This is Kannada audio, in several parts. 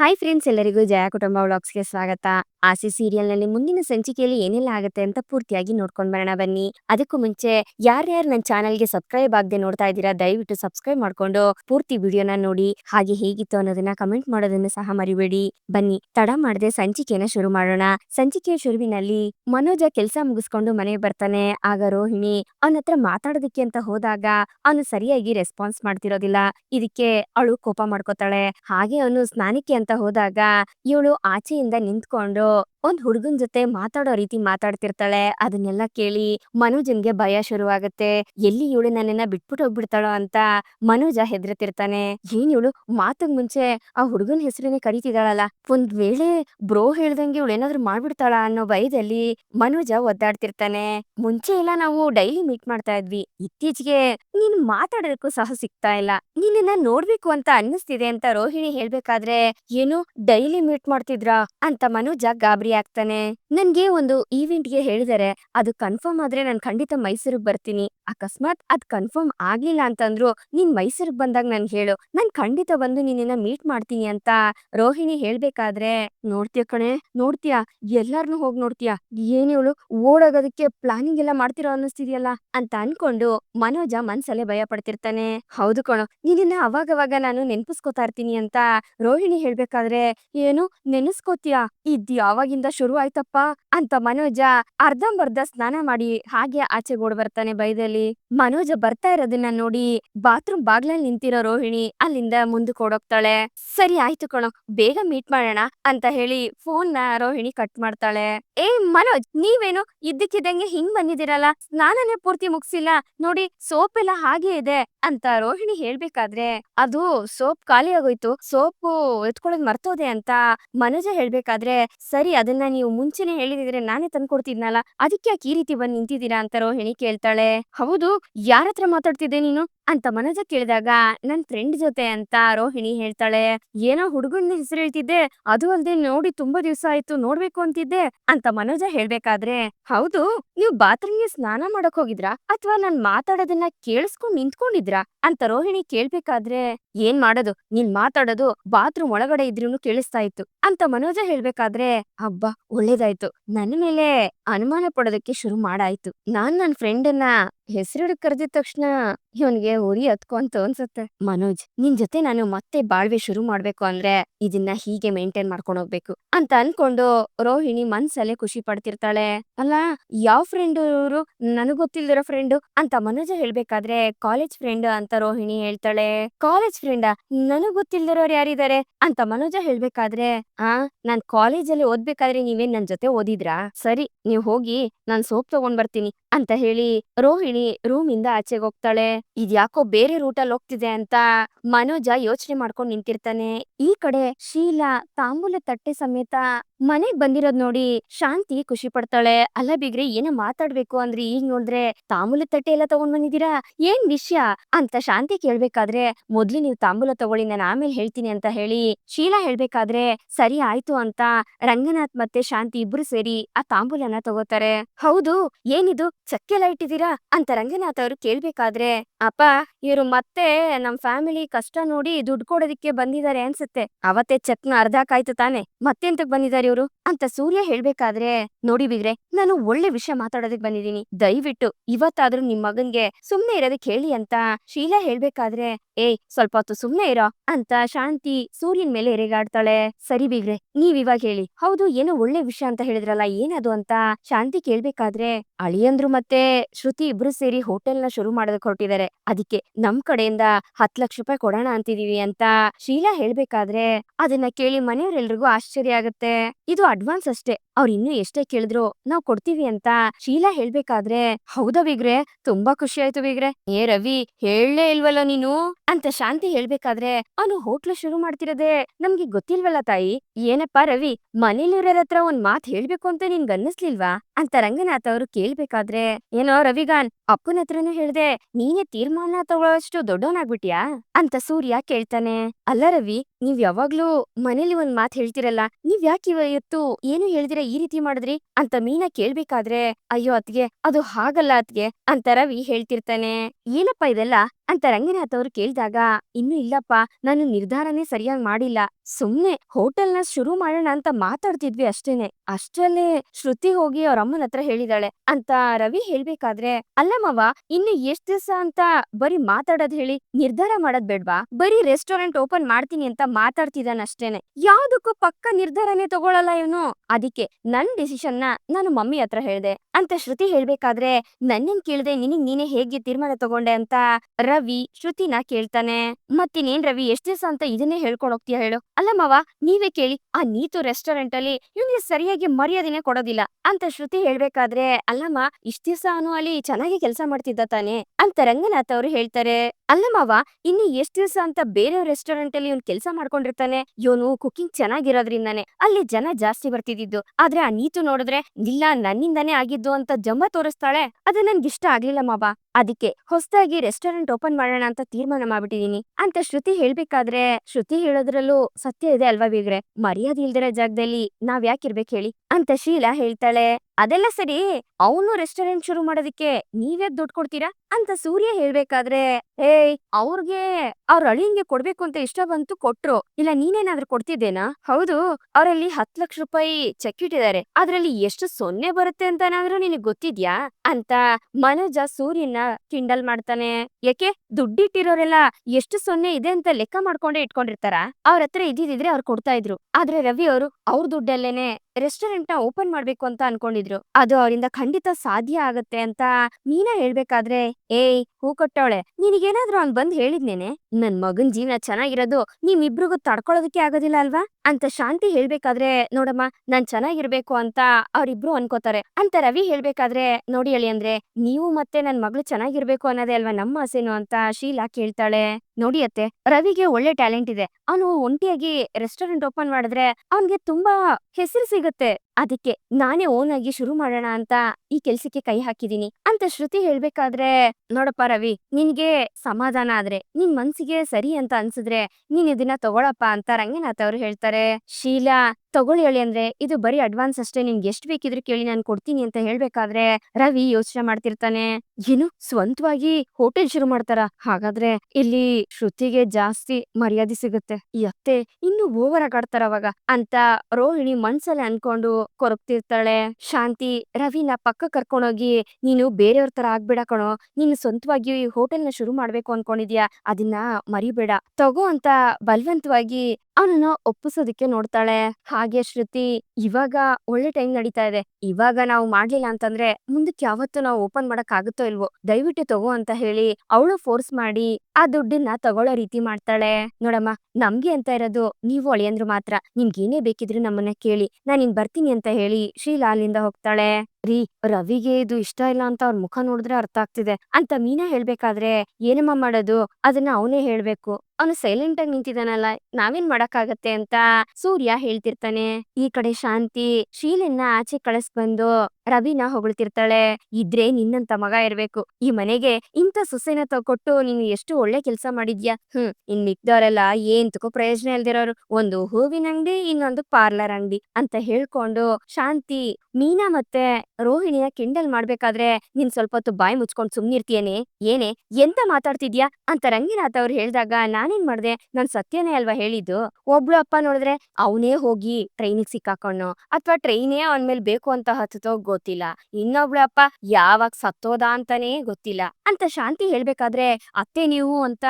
ಹಾಯ್ ಫ್ರೆಂಡ್ಸ್ ಎಲ್ಲರಿಗೂ ಜಯ ಕುಟುಂಬ ವ್ಲಾಗ್ಸ್ಗೆ ಸ್ವಾಗತ. ಆಸೆ ಸೀರಿಯಲ್ನಲ್ಲಿ ಮುಂದಿನ ಸಂಚಿಕೆಯಲ್ಲಿ ಏನೆಲ್ಲ ಆಗುತ್ತೆ ಅಂತ ಪೂರ್ತಿಯಾಗಿ ನೋಡ್ಕೊಂಡ್ ಬರೋಣ ಬನ್ನಿ. ಅದಕ್ಕೂ ಮುಂಚೆ ಯಾರ್ಯಾರು ನನ್ನ ಚಾನಲ್ಗೆ ಸಬ್ಸ್ಕ್ರೈಬ್ ಆಗದೆ ನೋಡ್ತಾ ಇದ್ದೀರಾ ದಯವಿಟ್ಟು ಸಬ್ಸ್ಕ್ರೈಬ್ ಮಾಡ್ಕೊಂಡು ಪೂರ್ತಿ ವಿಡಿಯೋನ ನೋಡಿ. ಹಾಗೆ ಹೇಗಿತ್ತು ಅನ್ನೋದನ್ನ ಕಮೆಂಟ್ ಮಾಡೋದನ್ನ ಸಹ ಮರಿಬೇಡಿ. ಬನ್ನಿ, ತಡ ಮಾಡದೆ ಸಂಚಿಕೆನ ಶುರು ಮಾಡೋಣ. ಸಂಚಿಕೆಯ ಶುರುವಿನಲ್ಲಿ ಮನೋಜ ಕೆಲಸ ಮುಗಿಸ್ಕೊಂಡು ಮನೆಗೆ ಬರ್ತಾನೆ. ಆಗ ರೋಹಿಣಿ, ಅವನ ಹತ್ರ ಮಾತಾಡೋದಕ್ಕೆ ಅಂತ ಹೋದಾಗ ಅವನು ಸರಿಯಾಗಿ ರೆಸ್ಪಾನ್ಸ್ ಮಾಡ್ತಿರೋದಿಲ್ಲ. ಇದಕ್ಕೆ ಅವಳು ಕೋಪ ಮಾಡ್ಕೋತಾಳೆ. ಹಾಗೆ ಅವನು ಸ್ನಾನಕ್ಕೆ ಅಂತ ಹೋದಾಗ ಇವಳು ಆಚೆಯಿಂದ ನಿಂತ್ಕೊಂಡು う。ಒಂದ್ ಹುಡುಗನ್ ಜೊತೆ ಮಾತಾಡೋ ರೀತಿ ಮಾತಾಡ್ತಿರ್ತಾಳೆ. ಅದನ್ನೆಲ್ಲ ಕೇಳಿ ಮನೋಜನ್ಗೆ ಭಯ ಶುರುವಾಗತ್ತೆ. ಎಲ್ಲಿ ಇವಳು ನನ್ನನ್ನ ಬಿಟ್ಬಿಟ್ಟು ಹೋಗ್ಬಿಡ್ತಾಳೋ ಅಂತ ಮನೋಜ ಹೆದರ್ತಿರ್ತಾನೆ. ಏನ್ ಇವಳು? ಮಾತಗ್ ಮುಂಚೆ ಆ ಹುಡುಗನ್ ಹೆಸರನ್ನೇ ಕರೀತಿದಾಳಲ್ಲ. ಒಂದ್ ವೇಳೆ ಬ್ರೋ ಹೇಳ್ದಂಗೆ ಇವಳು ಏನಾದ್ರು ಮಾಡ್ಬಿಡ್ತಾಳ ಅನ್ನೋ ಭಯದಲ್ಲಿ ಮನೋಜ ಒದ್ದಾಡ್ತಿರ್ತಾನೆ. ಮುಂಚೆ ಎಲ್ಲ ನಾವು ಡೈಲಿ ಮೀಟ್ ಮಾಡ್ತಾ ಇದ್ವಿ. ಇತ್ತೀಚೆಗೆ ನೀನ್ ಮಾತಾಡೋದಕ್ಕೂ ಸಹ ಸಿಗ್ತಾ ಇಲ್ಲ. ನಿನ್ನ ನೋಡ್ಬೇಕು ಅಂತ ಅನ್ನಿಸ್ತಿದೆ ಅಂತ ರೋಹಿಣಿ ಹೇಳ್ಬೇಕಾದ್ರೆ, ಏನು ಡೈಲಿ ಮೀಟ್ ಮಾಡ್ತಿದ್ರಾ? ಅಂತ ಮನೋಜ ಗಾಬರಿ ಆಗ್ತಾನೆ. ನನ್ಗೆ ಒಂದು ಈವೆಂಟ್ಗೆ ಹೇಳಿದರೆ. ಅದು ಕನ್ಫರ್ಮ್ ಆದ್ರೆ ನಾನ್ ಖಂಡಿತ ಮೈಸೂರಿಗೆ ಬರ್ತೀನಿ. ಅಕಸ್ಮಾತ್ ಅದ್ ಕನ್ಫರ್ಮ್ ಆಗ್ಲಿಲ್ಲ ಅಂತಂದ್ರು ನೀನ್ ಮೈಸೂರಿಗೆ ಬಂದಾಗ ನನ್ ಹೇಳು. ನಾನ್ ಖಂಡಿತ ಬಂದು ನಿನ್ನ ಮೀಟ್ ಮಾಡ್ತೀನಿ ಅಂತ ರೋಹಿಣಿ ಹೇಳ್ಬೇಕಾದ್ರೆ, ನೋಡ್ತೀಯ ಕಣೆ, ನೋಡ್ತೀಯ, ಎಲ್ಲಾರ್ನು ಹೋಗ್ ನೋಡ್ತೀಯ. ಏನ್ ಓಡೋಗೋದಕ್ಕೆ ಪ್ಲಾನಿಂಗ್ ಎಲ್ಲ ಮಾಡ್ತಿರೋ ಅನ್ನಿಸ್ತಿದ್ಯಲ್ಲ? ಅಂತ ಅನ್ಕೊಂಡು ಮನೋಜ ಮನ್ಸಲ್ಲೇ ಭಯ ಪಡ್ತಿರ್ತಾನೆ. ಹೌದು ಕಣೋ ನಿನ್ನ ಅವಾಗವಾಗ ನಾನು ನೆನ್ಪಿಸ್ಕೊತಾ ಇರ್ತೀನಿ ಅಂತ ರೋಹಿಣಿ ಹೇಳ್ಬೇಕಾದ್ರೆ, ಏನು, ನೆನೆಸ್ಕೋತೀಯ? ಇದ್ ಯಾವಾಗಿಂದ ಶುರು ಆಯ್ತಪ್ಪ ಅಂತ ಮನೋಜ ಅರ್ಧಂಬರ್ಧ ಸ್ನಾನ ಮಾಡಿ ಹಾಗೆ ಆಚೆ ಓಡ್ ಬರ್ತಾನೆ ಬೈದಲ್ಲಿ. ಮನೋಜ ಬರ್ತಾ ಇರೋದನ್ನ ನೋಡಿ ಬಾತ್ರೂಮ್ ಬಾಗ್ಲಲ್ಲಿ ನಿಂತಿರೋ ರೋಹಿಣಿ ಅಲ್ಲಿಂದ ಮುಂದೆ ಓಡೋಗ್ತಾಳೆ ಸರಿ ಆಯ್ತು ಕಣೋ, ಬೇಗ ಮೀಟ್ ಮಾಡೋಣ ಅಂತ ಹೇಳಿ ಫೋನ್ನ ರೋಹಿಣಿ ಕಟ್ ಮಾಡ್ತಾಳೆ. ಏ ಮನೋಜ್, ನೀವೇನು ಇದ್ದಕ್ಕಿದ್ದಂಗೆ ಹಿಂಗ್ ಬಂದಿದ್ದೀರಲ್ಲ? ಸ್ನಾನನೇ ಪೂರ್ತಿ ಮುಗಿಸಿಲ್ಲ. ನೋಡಿ ಸೋಪ್ ಎಲ್ಲ ಹಾಗೆ ಇದೆ ಅಂತ ರೋಹಿಣಿ ಹೇಳ್ಬೇಕಾದ್ರೆ, ಅದು ಸೋಪ್ ಖಾಲಿ ಆಗೋಯ್ತು ಸೋಪು ಎತ್ಕೊಳ್ಳೋದ್ ಮರ್ತೋದೆ ಅಂತ ಮನೋಜ ಹೇಳ್ಬೇಕಾದ್ರೆ, ಸರಿ ಅದನ್ನ ನೀವು ಮುಂಚೆನೆ ಹೇಳಿದಿದ್ರೆ ನಾನೇ ತಂದ್ಕೊಡ್ತಿದ್ನಲ್ಲ, ಅದಕ್ಕೆ ಯಾಕೆ ಈ ರೀತಿ ಬಂದ್ ನಿಂತಿದ್ದೀರಾ ಅಂತ ರೋಹಿಣಿ ಕೇಳ್ತಾಳೆ. ಹೌದು, ಯಾರ ಹತ್ರ ಮಾತಾಡ್ತಿದ್ದೆ ನೀನು? ಅಂತ ಮನೋಜ ಕೇಳಿದಾಗ ನನ್ ಫ್ರೆಂಡ್ ಜೊತೆ ಅಂತ ರೋಹಿಣಿ ಹೇಳ್ತಾಳೆ. ಏನೋ ಹುಡುಗನ ಹೆಸರು ಹೇಳ್ತಿದ್ದೆ, ಅದು ಅಲ್ದೆ ನೋಡಿ ತುಂಬಾ ದಿವ್ಸ ಆಯ್ತು, ನೋಡ್ಬೇಕು ಅಂತಿದ್ದೆ ಅಂತ ಮನೋಜ ಹೇಳ್ಬೇಕಾದ್ರೆ, ಹೌದು, ನೀವು ಬಾತ್ರೂಮ್ಗೆ ಸ್ನಾನ ಮಾಡಕ್ ಹೋಗಿದ್ರಾ? ಅಥವಾ ನಾನ್ ಮಾತಾಡೋದನ್ನ ಕೇಳಿಸ್ಕೊಂಡ್ ನಿಂತ್ಕೊಂಡಿದ್ರಾ? ಅಂತ ರೋಹಿಣಿ ಕೇಳ್ಬೇಕಾದ್ರೆ, ಏನ್ ಮಾಡೋದು, ನೀನ್ ಮಾತಾಡೋದು, ಬಾತ್ರೂಮ್ ಒಳಗಡೆ ಇದ್ರೂನು ಕೇಳಿಸ್ತಾ ಇತ್ತು ಅಂತ ಮನೋಜ ಹೇಳ್ಬೇಕಾದ್ರೆ ಒಳ್ಳೇದಾಯ್ತು. ನನ್ ಮೇಲೆ ಅನುಮಾನ ಪಡೋದಕ್ಕೆ ಶುರು ಮಾಡಾಯ್ತು. ನಾನ್ ನನ್ ಫ್ರೆಂಡನ್ನ ಹೆಸರು ಕರೆದಿದ ತಕ್ಷಣ ಇವನ್ಗೆ ಉರಿ ಹತ್ಕೊಂತ ಅನ್ಸುತ್ತೆ. ಮನೋಜ್, ನಿನ್ ಜೊತೆ ನಾನು ಮತ್ತೆ ಬಾಳ್ವೆ ಶುರು ಮಾಡ್ಬೇಕು ಅಂದ್ರೆ ಇದನ್ನ ಹೀಗೆ ಮೇಂಟೈನ್ ಮಾಡ್ಕೊಂಡು ಹೋಗ್ಬೇಕು. ಅಂತ ಅನ್ಕೊಂಡು ರೋಹಿಣಿ ಮನ್ಸಲ್ಲೇ ಖುಷಿ ಪಡ್ತಿರ್ತಾಳೆ. ಅಲ್ಲ, ಯಾವ ಫ್ರೆಂಡ್ ಇವರು? ನನಗ್ ಗೊತ್ತಿಲ್ದಿರೋ ಫ್ರೆಂಡ್? ಅಂತ ಮನೋಜ ಹೇಳ್ಬೇಕಾದ್ರೆ, ಕಾಲೇಜ್ ಫ್ರೆಂಡ್ ಅಂತ ರೋಹಿಣಿ ಹೇಳ್ತಾಳೆ. ಕಾಲೇಜ್ ಫ್ರೆಂಡ್, ನನಗ್ ಗೊತ್ತಿಲ್ದಿರೋರು ಯಾರಿದ್ದಾರೆ ಅಂತ ಮನೋಜ ಹೇಳ್ಬೇಕಾದ್ರೆ, ಆ, ನಾನ್ ಕಾಲೇಜಲ್ಲಿ ಓದ್ಬೇಕಾದ್ರೆ ನೀವೇನ್ ನನ್ ಜೊತೆ ಓದಿದ್ರಾ? ಸರಿ, ನೀವ್ ಹೋಗಿ ನಾನ್ ಸೋಪ್ ತಗೊಂಡ್ ಬರ್ತೀನಿ ಅಂತ ಹೇಳಿ ರೋಹಿಣಿ ರೂಮಿಂದ ಆಚೆಗೆ ಹೋಗ್ತಾಳೆ. ಇದ್ಯಾಕೋ ಬೇರೆ ರೂಟಲ್ಲಿ ಹೋಗ್ತಿದೆ ಅಂತ ಮನೋಜ ಯೋಚನೆ ಮಾಡ್ಕೊಂಡ್ ನಿಂತಿರ್ತಾನೆ. ಈ ಕಡೆ ಶೀಲಾ ತಾಂಬೂಲ ತಟ್ಟೆ ಸಮೇತ ಮನೆಗ್ ಬಂದಿರೋದ್ ನೋಡಿ ಶಾಂತಿ ಖುಷಿ ಪಡ್ತಾಳೆ. ಅಲ್ಲ ಬಿಗ್ರೆ, ಏನ ಮಾತಾಡ್ಬೇಕು ಅಂದ್ರೆ? ಈಗ ನೋಡಿದ್ರೆ ತಾಂಬೂಲ ತಟ್ಟೆ ಎಲ್ಲ ತಗೊಂಡ್ ಬಂದಿದ್ದೀರಾ? ಏನ್ ವಿಷಯ? ಅಂತ ಶಾಂತಿ ಕೇಳ್ಬೇಕಾದ್ರೆ, ಮೊದ್ಲು ನೀವು ತಾಂಬೂಲ ತಗೊಳ್ಳಿ, ನಾನು ಆಮೇಲೆ ಹೇಳ್ತೀನಿ ಅಂತ ಹೇಳಿ ಶೀಲಾ ಹೇಳ್ಬೇಕಾದ್ರೆ, ಸರಿ ಆಯ್ತು ಅಂತ ರಂಗನಾಥ್ ಮತ್ತೆ ಶಾಂತಿ ಇಬ್ರು ಸೇರಿ ಆ ತಾಂಬೂಲನ ತಗೋತಾರೆ. ಹೌದು, ಏನಿದು? ಚಕ್ಕೆ ಎಲ್ಲ ಇಟ್ಟಿದ್ದೀರಾ? ಅಂತ ರಂಗನಾಥ್ ಅವರು ಕೇಳ್ಬೇಕಾದ್ರೆ, ಅಪ್ಪ, ಇವರು ಮತ್ತೆ ನಮ್ ಫ್ಯಾಮಿಲಿ ಕಷ್ಟ ನೋಡಿ ದುಡ್ಡು ಕೊಡೋದಿಕ್ಕೆ ಬಂದಿದ್ದಾರೆ ಅನ್ಸುತ್ತೆ. ಅವತ್ತೇ ಚಕ್ನ ಅರ್ಧ ಕಾಯ್ತು ತಾನೆ. ಮತ್ತೆಂತಕ್ ಬಂದಿದ್ದಾರೆ ಇವ್ರು ಅಂತ ಸೂರ್ಯ ಹೇಳ್ಬೇಕಾದ್ರೆ, ನೋಡಿ ಬಿಗ್ರೆ, ನಾನು ಒಳ್ಳೆ ವಿಷಯ ಮಾತಾಡೋದಕ್ ಬಂದಿದ್ದೀನಿ. ದಯವಿಟ್ಟು ಇವತ್ತಾದ್ರೂ ನಿಮ್ ಮಗನ್ಗೆ ಸುಮ್ನೆ ಇರೋದಕ್ ಹೇಳಿ ಅಂತ ಶೀಲಾ ಹೇಳ್ಬೇಕಾದ್ರೆ ಏಯ್ ಸ್ವಲ್ಪ ಹೊತ್ತು ಸುಮ್ನೆ ಇರೋ. ಅಂತ ಶಾಂತಿ ಸೂರ್ಯನ್ ಮೇಲೆ ಎರೆಗಾಡ್ತಾಳೆ ಸರಿ ಬಿಗ್ರೆ, ನೀವ್ ಇವಾಗ ಹೇಳಿ. ಹೌದು, ಏನೋ ಒಳ್ಳೆ ವಿಷಯ ಅಂತ ಹೇಳಿದ್ರಲ್ಲ, ಏನದು ಅಂತ ಶಾಂತಿ ಕೇಳ್ಬೇಕಾದ್ರೆ ಅಳಿಯಂದ್ರು ಮತ್ತೆ ಶ್ರುತಿ ಇಬ್ರು ಸೇರಿ ಹೋಟೆಲ್ನ ಶುರು ಮಾಡೋದಕ್ಕೆ ಹೊರಟಿದ್ದಾರೆ. ಅದಕ್ಕೆ ನಮ್ ಕಡೆಯಿಂದ ಹತ್ ಲಕ್ಷ ರೂಪಾಯಿ ಕೊಡೋಣ ಅಂತಿದೀವಿ ಅಂತ ಶೀಲಾ ಹೇಳ್ಬೇಕಾದ್ರೆ ಅದನ್ನ ಕೇಳಿ ಮನೆಯವರೆಲ್ರಿಗೂ ಆಶ್ಚರ್ಯ ಆಗತ್ತೆ. ಇದು ಅಡ್ವಾನ್ಸ್ ಅಷ್ಟೇ. ಅವ್ರು ಇನ್ನೂ ಎಷ್ಟೇ ಕೇಳಿದ್ರು ನಾವ್ ಕೊಡ್ತೀವಿ ಅಂತ ಶೀಲಾ ಹೇಳ್ಬೇಕಾದ್ರೆ, ಹೌದಾ ಬಿಗ್ರೆ ತುಂಬಾ ಖುಷಿ ಆಯ್ತು ಬಿಗ್ರೆ ಏ ರವಿ, ಹೇಳಲೇ ಇಲ್ವಲ್ಲ ನೀನು? ಅಂತ ಶಾಂತಿ ಹೇಳ್ಬೇಕಾದ್ರೆ, ಅವನು ಹೋಟ್ಲು ಶುರು ಮಾಡ್ತಿರೋದೇ ನಮ್ಗೆ ಗೊತ್ತಿಲ್ವಲ್ಲ ತಾಯಿ? ಏನಪ್ಪಾ ರವಿ, ಮನೇಲಿರೋರ ಹತ್ರ ಒಂದ್ ಮಾತ್ ಹೇಳ್ಬೇಕು ಅಂತ ನಿನ್ಗ್ ಅನ್ನಿಸ್ಲಿಲ್ವಾ ಅಂತ ರಂಗನಾಥ್ ಅವರು ಕೇಳ್ಬೇಕಾದ್ರೆ, ಏನೋ ರವಿಗಾನ್ ಅಪ್ಪನ ಹತ್ರನೂ ಹೇಳ್ದೆ, ನೀನೇ ತೀರ್ಮಾನ ತಗೊಳ್ಳೋಷ್ಟು ದೊಡ್ಡವನಾಗ್ಬಿಟ್ಯಾ? ಅಂತ ಸೂರ್ಯ ಕೇಳ್ತಾನೆ. ಅಲ್ಲ ರವಿ, ನೀವ್ ಯಾವಾಗ್ಲೂ ಮನೇಲಿ ಒಂದ್ ಮಾತ್ ಹೇಳ್ತಿರಲ್ಲ, ನೀವ್ ಯಾಕೆ ಇವತ್ತು ಏನು ಹೇಳ್ದಿರ ಈ ರೀತಿ ಮಾಡಿದ್ರಿ? ಅಂತ ಮೀನಾ ಕೇಳ್ಬೇಕಾದ್ರೆ, ಅಯ್ಯೋ ಅತ್ಗೆ ಅದು ಹಾಗಲ್ಲ ಅತ್ಗೆ ಅಂತ ರವಿ ಹೇಳ್ತಿರ್ತಾನೆ. ಏನಪ್ಪಾ ಇದೆಲ್ಲ? ಅಂತ ರಂಗನಾಥ್ ಅವ್ರು ಕೇಳ್ದಾಗ, ಇನ್ನು ಇಲ್ಲಪ್ಪ, ನಾನು ನಿರ್ಧಾರನೇ ಸರಿಯಾಗಿ ಮಾಡಿಲ್ಲ. ಸುಮ್ನೆ ಹೋಟೆಲ್ನ ಶುರು ಮಾಡೋಣ ಅಂತ ಮಾತಾಡ್ತಿದ್ವಿ ಅಷ್ಟೇನೆ. ಅಷ್ಟರಲ್ಲೇ ಶ್ರುತಿ ಹೋಗಿ ಅವ್ರ ಅಮ್ಮನ ಹತ್ರ ಹೇಳಿದಾಳೆ. ಅಂತ ರವಿ ಹೇಳ್ಬೇಕಾದ್ರೆ, ಅಲ್ಲ ಇನ್ನು ಎಷ್ಟ್ ದಿವಸ ಅಂತ ಬರೀ ಮಾತಾಡೋದ್ ಹೇಳಿ, ನಿರ್ಧಾರ ಮಾಡೋದ್ ಬೇಡ್ವಾ? ಬರೀ ರೆಸ್ಟೋರೆಂಟ್ ಓಪನ್ ಮಾಡ್ತೀನಿ ಅಂತ ಮಾತಾಡ್ತಿದ್ದಾನ ಅಷ್ಟೇನೆ. ಯಾವ್ದಕ್ಕೂ ಪಕ್ಕ ನಿರ್ಧಾರನೇ ತಗೊಳಲ್ಲ ಇವನು. ಅದಕ್ಕೆ ನನ್ ಡಿಸಿಷನ್ನ ನಾನು ಮಮ್ಮಿ ಹತ್ರ ಹೇಳ್ದೆ. ಅಂತ ಶ್ರುತಿ ಹೇಳ್ಬೇಕಾದ್ರೆ, ನನ್ನನ್ ಕೇಳ್ದೆ? ನಿನಗ್ ನೀನೇ ಹೇಗೆ ತೀರ್ಮಾನ ತಗೊಂಡೆ? ಅಂತ ರವಿ ಶ್ರುತಿನ ಕೇಳ್ತಾನೆ. ಮತ್ತಿನೇನ್ ರವಿ, ಎಷ್ಟ್ ದಿವಸ ಅಂತ ಇದನ್ನೇ ಹೇಳ್ಕೊಂಡ್ ಹೋಗ್ತೀಯ ಹೇಳು? ಅಲ್ಲ ನೀವೇ ಕೇಳಿ. ಆ ನೀತು ರೆಸ್ಟೋರೆಂಟ್ ಅಲ್ಲಿ ಇವ್ನಿಗೆ ಸರಿಯಾಗಿ ಮರ್ಯಾದೆನೆ ಕೊಡೋದಿಲ್ಲ ಅಂತ ಶ್ರುತಿ ಹೇಳ್ಬೇಕಾದ್ರೆ ಅಲ್ಲಮ್ಮ ಇಷ್ಟ ದಿವಸ ಅವನು ಅಲ್ಲಿ ಚೆನ್ನಾಗಿ ಕೆಲಸ ಮಾಡ್ತಿದ್ದ ತಾನೆ? ಅಂತ ರಂಗನಾಥ್ ಅವರು ಹೇಳ್ತಾರೆ. ಅಲ್ಲ ಇನ್ನು ಎಷ್ಟ್ ದಿವಸ ಅಂತ ಬೇರೆ ರೆಸ್ಟೋರೆಂಟ್ ಅಲ್ಲಿ ಇವ್ನು ಕೆಲಸ ಮಾಡ್ಕೊಂಡಿರ್ತಾನೆ? ಇವನು ಕುಕಿಂಗ್ ಚೆನ್ನಾಗಿರೋದ್ರಿಂದಾನೆ. ಅಲ್ಲಿ ಜನ ಜಾಸ್ತಿ ಬರ್ತಿದ್ದು ಆದ್ರೆ ಆ ನೀತು ನೋಡಿದ್ರೆ, ಇಲ್ಲ, ನನ್ನಿಂದಾನೇ ಆಗಿದ್ದು ಅಂತ ಜಮ್ಮ ತೋರಿಸ್ತಾಳೆ. ಅದು ಇಷ್ಟ ಆಗ್ಲಿಲ್ಲ ಮಾವ. ಅದಕ್ಕೆ ಹೊಸದಾಗಿ ರೆಸ್ಟೋರೆಂಟ್ ಓಪನ್ ಮಾಡೋಣ ಅಂತ ತೀರ್ಮಾನ ಮಾಡ್ಬಿಟ್ಟಿದೀನಿ. ಅಂತ ಶ್ರುತಿ ಹೇಳ್ಬೇಕಾದ್ರೆ, ಶ್ರುತಿ ಹೇಳೋದ್ರಲ್ಲೂ ಸತ್ಯ ಇದೆ ಅಲ್ವಾ ಬೀಗ್ರೆ? ಮರ್ಯಾದೆ ಇಲ್ದಿರೋ ಜಾಗದಲ್ಲಿ ನಾವ್ ಯಾಕಿರ್ಬೇಕು ಹೇಳಿ? ಅಂತ ಶೀಲಾ ಹೇಳ್ತಾಳೆ. ಅದೆಲ್ಲ ಸರಿ, ಅವನು ರೆಸ್ಟೋರೆಂಟ್ ಶುರು ಮಾಡೋದಕ್ಕೆ ನೀವೇ ದುಡ್ಡು ಕೊಡ್ತೀರಾ ಅಂತ ಸೂರ್ಯ ಹೇಳ್ಬೇಕಾದ್ರೆ ಹೇ ಅವ್ರಿಗೆ ಅವ್ರ ಅಳಿಯಂಗೆ ಕೊಡ್ಬೇಕು ಅಂತ ಇಷ್ಟ ಬಂತು ಕೊಟ್ರು. ಇಲ್ಲ, ನೀನೇನಾದ್ರೂ ಕೊಡ್ತಿದ್ದೇನಾ? ಹೌದು, ಅವರಲ್ಲಿ ಹತ್ ಲಕ್ಷ ರೂಪಾಯಿ ಚೆಕ್ ಇಟ್ಟಿದ್ದಾರೆ. ಅದ್ರಲ್ಲಿ ಎಷ್ಟು ಸೊನ್ನೆ ಬರುತ್ತೆ ಅಂತನಾದ್ರೂ ನಿನಗೆ ಗೊತ್ತಿದ್ಯಾ? ಅಂತ ಮನೋಜ ಸೂರ್ಯನ ಕಿಂಡಲ್ ಮಾಡ್ತಾನೆ. ಯಾಕೆ? ದುಡ್ಡಿಟ್ಟಿರೋರೆಲ್ಲ ಎಷ್ಟು ಸೊನ್ನೆ ಇದೆ ಅಂತ ಲೆಕ್ಕ ಮಾಡ್ಕೊಂಡೇ ಇಟ್ಕೊಂಡಿರ್ತಾರ? ಅವ್ರ ಹತ್ರ ಇದ್ದಿದ್ರೆ ಅವ್ರು ಕೊಡ್ತಾ ಇದ್ರು. ಆದ್ರೆ ರವಿ ಅವರು ಅವ್ರ ದುಡ್ಡಲ್ಲೇನೆ ರೆಸ್ಟೋರೆಂಟ್ನ ಓಪನ್ ಮಾಡ್ಬೇಕು ಅಂತ ಅನ್ಕೊಂಡಿದ್ರು. ಅದು ಅವರಿಂದ ಖಂಡಿತ ಸಾಧ್ಯ ಆಗತ್ತೆ ಅಂತ ಮೀನಾ ಹೇಳ್ಬೇಕಾದ್ರೆ, ಏಯ್, ಹೂ ಕೊಟ್ಟವಳೆ, ನಿನಗೇನಾದ್ರೂ ಅವ್ನ್ ಬಂದ್ ಹೇಳಿದ್ನೇನೆ? ನನ್ ಮಗನ್ ಜೀವನ ಚೆನ್ನಾಗಿರೋದು ನಿಮ್ಮಿಬ್ರಿಗೂ ತಡ್ಕೊಳ್ಳೋದಕ್ಕೆ ಆಗೋದಿಲ್ಲ ಅಲ್ವಾ? ಅಂತ ಶಾಂತಿ ಹೇಳ್ಬೇಕಾದ್ರೆ, ನೋಡಮ್ಮ, ನಾನ್ ಚೆನ್ನಾಗಿರ್ಬೇಕು ಅಂತ ಅವ್ರಿಬ್ರು ಅನ್ಕೋತಾರೆ. ಅಂತ ರವಿ ಹೇಳ್ಬೇಕಾದ್ರೆ, ನೋಡಿ ಹೇಳಿ ಅಂದ್ರೆ, ನೀವು ಮತ್ತೆ ನನ್ ಮಗಳು ಚೆನ್ನಾಗಿರ್ಬೇಕು ಅನ್ನೋದೇ ಅಲ್ವಾ ನಮ್ಮ ಆಸೆನು? ಅಂತ ಶೀಲಾ ಕೇಳ್ತಾಳೆ. ನೋಡಿ ಅತ್ತೆ, ರವಿಗೆ ಒಳ್ಳೆ ಟ್ಯಾಲೆಂಟ್ ಇದೆ. ಅವನು ಒಂಟಿಯಾಗಿ ರೆಸ್ಟೋರೆಂಟ್ ಓಪನ್ ಮಾಡಿದ್ರೆ ಅವನ್ಗೆ ತುಂಬಾ ಹೆಸರು ಸಿಗುತ್ತೆ. ಅದಕ್ಕೆ ನಾನೇ ಓನ್ ಆಗಿ ಶುರು ಮಾಡೋಣ ಅಂತ ಈ ಕೆಲ್ಸಕ್ಕೆ ಕೈ ಹಾಕಿದೀನಿ. ಅಂತ ಶ್ರುತಿ ಹೇಳ್ಬೇಕಾದ್ರೆ, ನೋಡಪ್ಪ ರವಿ, ನಿನ್ಗೆ ಸಮಾಧಾನ ಆದ್ರೆ, ನಿನ್ ಮನ್ಸಿಗೆ ಸರಿ ಅಂತ ಅನ್ಸಿದ್ರೆ ನೀನ್ ಇದನ್ನ ತಗೊಳಪ್ಪ ಅಂತ ರಂಗನಾಥ್ ಅವ್ರು ಹೇಳ್ತಾರೆ. ಶೀಲಾ, ತಗೊಳ್ಳಿ ಹೇಳಿ ಅಂದ್ರೆ ಇದು ಬರೀ ಅಡ್ವಾನ್ಸ್ ಅಷ್ಟೇ ನಿಮ್ಗೆ ಎಷ್ಟ್ ಬೇಕಿದ್ರು ಕೇಳಿ, ನಾನು ಕೊಡ್ತೀನಿ ಅಂತ ಹೇಳ್ಬೇಕಾದ್ರೆ ರವಿ ಯೋಚನೆ ಮಾಡ್ತಿರ್ತಾನೆ. ಏನು, ಸ್ವಂತವಾಗಿ ಹೋಟೆಲ್ ಶುರು ಮಾಡ್ತಾರ? ಹಾಗಾದ್ರೆ ಇಲ್ಲಿ ಶ್ರುತಿಗೆ ಜಾಸ್ತಿ ಮರ್ಯಾದೆ ಸಿಗುತ್ತೆ. ಈ ಅತ್ತೆ ಇನ್ನು ಓವರ್ ಆಗಾಡ್ತಾರ ಅವಾಗ ಅಂತ ರೋಹಿಣಿ ಮನ್ಸಲ್ಲಿ ಅನ್ಕೊಂಡು ಕೊರಗ್ತಿರ್ತಾಳೆ. ಶಾಂತಿ, ರವಿನ ಪಕ್ಕ ಕರ್ಕೊಂಡೋಗಿ, ನೀನು ಬೇರೆಯವ್ರ ತರ ಆಗ್ಬೇಡ ಕಣೋ. ನೀನು ಸ್ವಂತವಾಗಿ ಹೋಟೆಲ್ನ ಶುರು ಮಾಡ್ಬೇಕು ಅನ್ಕೊಂಡಿದ್ಯಾ? ಅದನ್ನ ಮರಿಬೇಡ. ತಗೋ ಅಂತ ಬಲವಂತವಾಗಿ ಅವನನ್ನ ಒಪ್ಪಿಸೋದಕ್ಕೆ ನೋಡ್ತಾಳೆ. ಹಾಗೆ ಶ್ರುತಿ, ಇವಾಗ ಒಳ್ಳೆ ಟೈಮ್ ನಡೀತಾ ಇದೆ. ಇವಾಗ ನಾವು ಮಾಡ್ಲಿಲ್ಲ ಅಂತಂದ್ರೆ ಮುಂದಕ್ಕೆ ಯಾವತ್ತೂ ನಾವು ಓಪನ್ ಮಾಡಕ್ ಆಗುತ್ತೋ ಇಲ್ವೋ? ದಯವಿಟ್ಟು ತಗೋ ಅಂತ ಹೇಳಿ ಅವಳು ಫೋರ್ಸ್ ಮಾಡಿ ಆ ದುಡ್ಡನ್ನ ತಗೊಳ್ಳೋ ರೀತಿ ಮಾಡ್ತಾಳೆ. ನೋಡಮ್ಮ, ನಮ್ಗೆ ಅಂತ ಇರೋದು ನೀವು ಅಳಿಯಂದ್ರು ಮಾತ್ರ. ನಿಮ್ಗೆ ಏನೇ ಬೇಕಿದ್ರು ನಮ್ಮನ್ನ ಕೇಳಿ. ನಾನ್ ಇನ್ ಬರ್ತೀನಿ ಅಂತ ಹೇಳಿ ಶೀಲಾ ಅಲ್ಲಿಂದ ಹೋಗ್ತಾಳೆ. ರೀ, ರವಿಗೆ ಇದು ಇಷ್ಟ ಇಲ್ಲ ಅಂತ ಅವ್ರ ಮುಖ ನೋಡಿದ್ರೆ ಅರ್ಥ ಆಗ್ತಿದೆ. ಅಂತ ಮೀನಾ ಹೇಳ್ಬೇಕಾದ್ರೆ, ಏನಮ್ಮ ಮಾಡೋದು? ಅದನ್ನ ಅವನೇ ಹೇಳ್ಬೇಕು. ಅವನು ಸೈಲೆಂಟ್ ಆಗಿ ನಿಂತಿದಾನಲ್ಲ, ನಾವೇನ್ ಮಾಡಕ್ಕಾಗತ್ತೆ ಅಂತ ಸೂರ್ಯ ಹೇಳ್ತಿರ್ತಾನೆ. ಈ ಕಡೆ ಶಾಂತಿ, ಶೀಲನ್ನ ಆಚೆ ಕಳಿಸ್ ಬಂದು ರವಿನ ಹೊಗಳ್ತಿರ್ತಾಳೆ. ಇದ್ರೆ ನಿನ್ನಂತ ಮಗ ಇರ್ಬೇಕು. ಈ ಮನೆಗೆ ಇಂತ ಸೊಸೆನ ತಗೊಟ್ಟು ನೀನು ಎಷ್ಟು ಒಳ್ಳೆ ಕೆಲಸ ಮಾಡಿದ್ಯಾ? ಹ್ಮ್, ಇನ್ ಮಿಕ್ದವ್ರೆಲ್ಲ ಏನ್ತಕ್ಕೂ ಪ್ರಯೋಜನ ಇಲ್ದಿರೋರು. ಒಂದು ಹೂವಿನ ಅಂಗಡಿ, ಇನ್ನೊಂದು ಪಾರ್ಲರ್ ಅಂಗಡಿ ಅಂತ ಹೇಳ್ಕೊಂಡು ಶಾಂತಿ, ಮೀನಾ ಮತ್ತೆ ರೋಹಿಣಿಯ ಕಿಂಡಲ್ ಮಾಡ್ಬೇಕಾದ್ರೆ ನೀನ್ ಸ್ವಲ್ಪ ಹೊತ್ತು ಬಾಯಿ ಮುಚ್ಕೊಂಡ್ ಸುಮ್ನಿರ್ತೀಯೇನೆ? ಏನೇ? ಎಂತ ಮಾತಾಡ್ತಿದ್ಯಾ? ಅಂತ ರಂಗಿನಾಥ್ ಅವ್ರು ಹೇಳ್ದಾಗ ನಾನೇನ್ ಮಾಡ್ದೆ? ನಾನ್ ಸತ್ಯನೇ ಅಲ್ವಾ ಹೇಳಿದ್ದು? ಒಬ್ಳು ಅಪ್ಪ ನೋಡಿದ್ರೆ ಅವನೇ ಹೋಗಿ ಟ್ರೈನಿಗ್ ಸಿಕ್ಕಾಕೊಂಡು ಅಥವಾ ಟ್ರೈನೇ ಅವನ್ ಮೇಲೆ ಬೇಕು ಅಂತ ಹತ್ತೋ ಗೊತ್ತಿಲ್ಲ. ಇನ್ನೊಬ್ಳು ಅಪ್ಪ ಯಾವಾಗ ಸತ್ತೋದ ಅಂತಾನೇ ಗೊತ್ತಿಲ್ಲ. ಅಂತ ಶಾಂತಿ ಹೇಳ್ಬೇಕಾದ್ರೆ, ಅತ್ತೆ ನೀವು ಅಂತ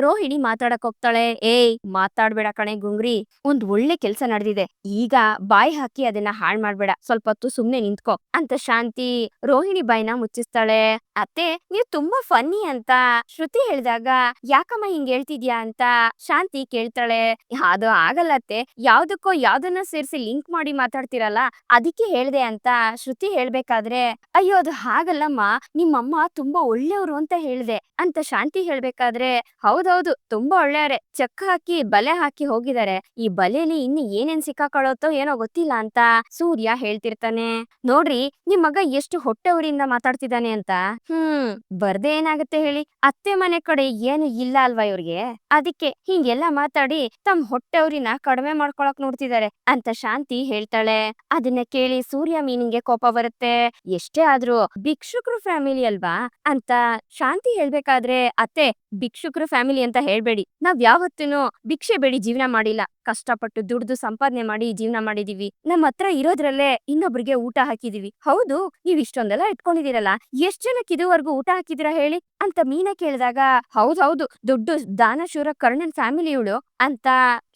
ರೋಹಿಣಿ ಮಾತಾಡಕ್ ಹೋಗ್ತಾಳೆ. ಏಯ್, ಮಾತಾಡ್ಬೇಡ ಕಣೆ ಗುಂಗ್ರಿ. ಒಂದ್ ಒಳ್ಳೆ ಕೆಲ್ಸ ನಡೆದಿದೆ. ಈಗ ಬಾಯಿ ಹಾಕಿ ಅದನ್ನ ಹಾಳ್ ಮಾಡ್ಬೇಡ. ಸ್ವಲ್ಪ ಹೊತ್ತು ಸುಮ್ನೆ ನಿಂತ್ಕೋ. ಅಂತ ಶಾಂತಿ ರೋಹಿಣಿ ಬಾಯಿನ ಮುಚ್ಚಿಸ್ತಾಳೆ. ಅತ್ತೆ, ನೀವ್ ತುಂಬಾ ಫನ್ನಿ ಅಂತ ಶ್ರುತಿ ಹೇಳಿದಾಗ, ಯಾಕಮ್ಮ ಹಿಂಗ್ ಹೇಳ್ತಿದ್ಯಾ? ಅಂತ ಶಾಂತಿ ಕೇಳ್ತಾಳೆ. ಅದು ಆಗಲ್ಲತ್ತೆ ಯಾವ್ದಕ್ಕೋ ಯಾವ್ದನ್ನ ಸೇರ್ಸಿ ಲಿಂಕ್ ಮಾಡಿ ಮಾತಾಡ್ತಿರಲ್ಲ, ಅದಕ್ಕೆ ಹೇಳ್ದೆ ಅಂತ ಶ್ರುತಿ ಹೇಳ್ಬೇಕಾದ್ರೆ, ಅಯ್ಯೋ, ಅದು ಹಾಗಲ್ಲಮ್ಮ. ನಿಮ್ಮಮ್ಮ ತುಂಬಾ ಒಳ್ಳೆಯವರು ಅಂತ ಹೇಳ್ದೆ. ಅಂತ ಶಾಂತಿ ಹೇಳ್ಬೇಕಾದ್ರೆ, ಹೌದೌದು, ತುಂಬಾ ಒಳ್ಳೆಯವರೇ. ಚಕ್ಕ ಹಾಕಿ, ಬಲೆ ಹಾಕಿ ಹೋಗಿದ್ದಾರೆ. ಈ ಬಲೆಯಲ್ಲಿ ಇನ್ನು ಏನೇನ್ ಸಿಕ್ಕಾಕೊಳ್ಳೋತೋ ಏನೋ ಗೊತ್ತಿಲ್ಲ ಅಂತ ಸೂರ್ಯ ಹೇಳ್ತಿರ್ತಾನೆ. ನೋಡ್ರಿ, ನಿಮ್ ಮಗ ಎಷ್ಟು ಹೊಟ್ಟೆ ಅವರಿಂದ ಮಾತಾಡ್ತಿದ್ದಾನೆ ಅಂತ. ಹ್ಮ್, ಬರ್ದೆ ಏನಾಗುತ್ತೆ ಹೇಳಿ? ಅತ್ತೆ ಮನೆ ಕಡೆ ಏನು ಇಲ್ಲ ಅಲ್ವಾ ಇವ್ರಿಗೆ? ಅದಕ್ಕೆ ಹಿಂಗೆಲ್ಲಾ ಮಾತಾಡಿ ತಮ್ಮ ಹೊಟ್ಟೆ ಅವ್ರಿನ ಕಡಿಮೆ ಮಾಡ್ಕೊಳಕ್ ನೋಡ್ತಿದ್ದಾರೆ ಅಂತ ಶಾಂತಿ ಹೇಳ್ತಾಳೆ. ಅದನ್ನ ಕೇಳಿ ಸೂರ್ಯ ಮೀನಿಂಗೆ ಕೋಪ ಬರುತ್ತೆ. ಎಷ್ಟೇ ಆದ್ರೂ ಭಿಕ್ಷುಕ್ರು ಫ್ಯಾಮಿಲಿ ಅಲ್ವಾ? ಅಂತ ಶಾಂತಿ ಹೇಳ್ಬೇಕಾದ್ರೆ, ಅತ್ತೆ, ಭಿಕ್ಷುಕ್ರು ಫ್ಯಾಮಿಲಿ ಅಂತ ಹೇಳ್ಬೇಡಿ. ನಾವ್ ಯಾವತ್ತೂ ಭಿಕ್ಷೆ ಬೇಡಿ ಜೀವನ ಮಾಡಿಲ್ಲ. ಕಷ್ಟಪಟ್ಟು ದುಡ್ದು ಸಂಪಾದನೆ ಮಾಡಿ ಜೀವನ ಮಾಡಿದೀವಿ. ನಮ್ಮ ಹತ್ರ ಇರೋದ್ರಲ್ಲೇ ಇನ್ನೊಬ್ರಿಗೆ ಊಟ ಹಾಕಿದೀವಿ. ಹೌದು, ನೀವ್ ಇಷ್ಟೊಂದೆಲ್ಲ ಇಟ್ಕೊಂಡಿದೀರಲ್ಲ ಎಷ್ಟ್ ಜನಕ್ಕೆ ಇದುವರೆಗೂ ಊಟ ಹಾಕಿದಿರಾ ಹೇಳಿ ಅಂತ ಮೀನ ಕೇಳಿದಾಗ ಹೌದೌದು ದೊಡ್ಡ ದಾನಶೂರ ಕರ್ಣನ್ ಫ್ಯಾಮಿಲಿ ಇವಳು ಅಂತ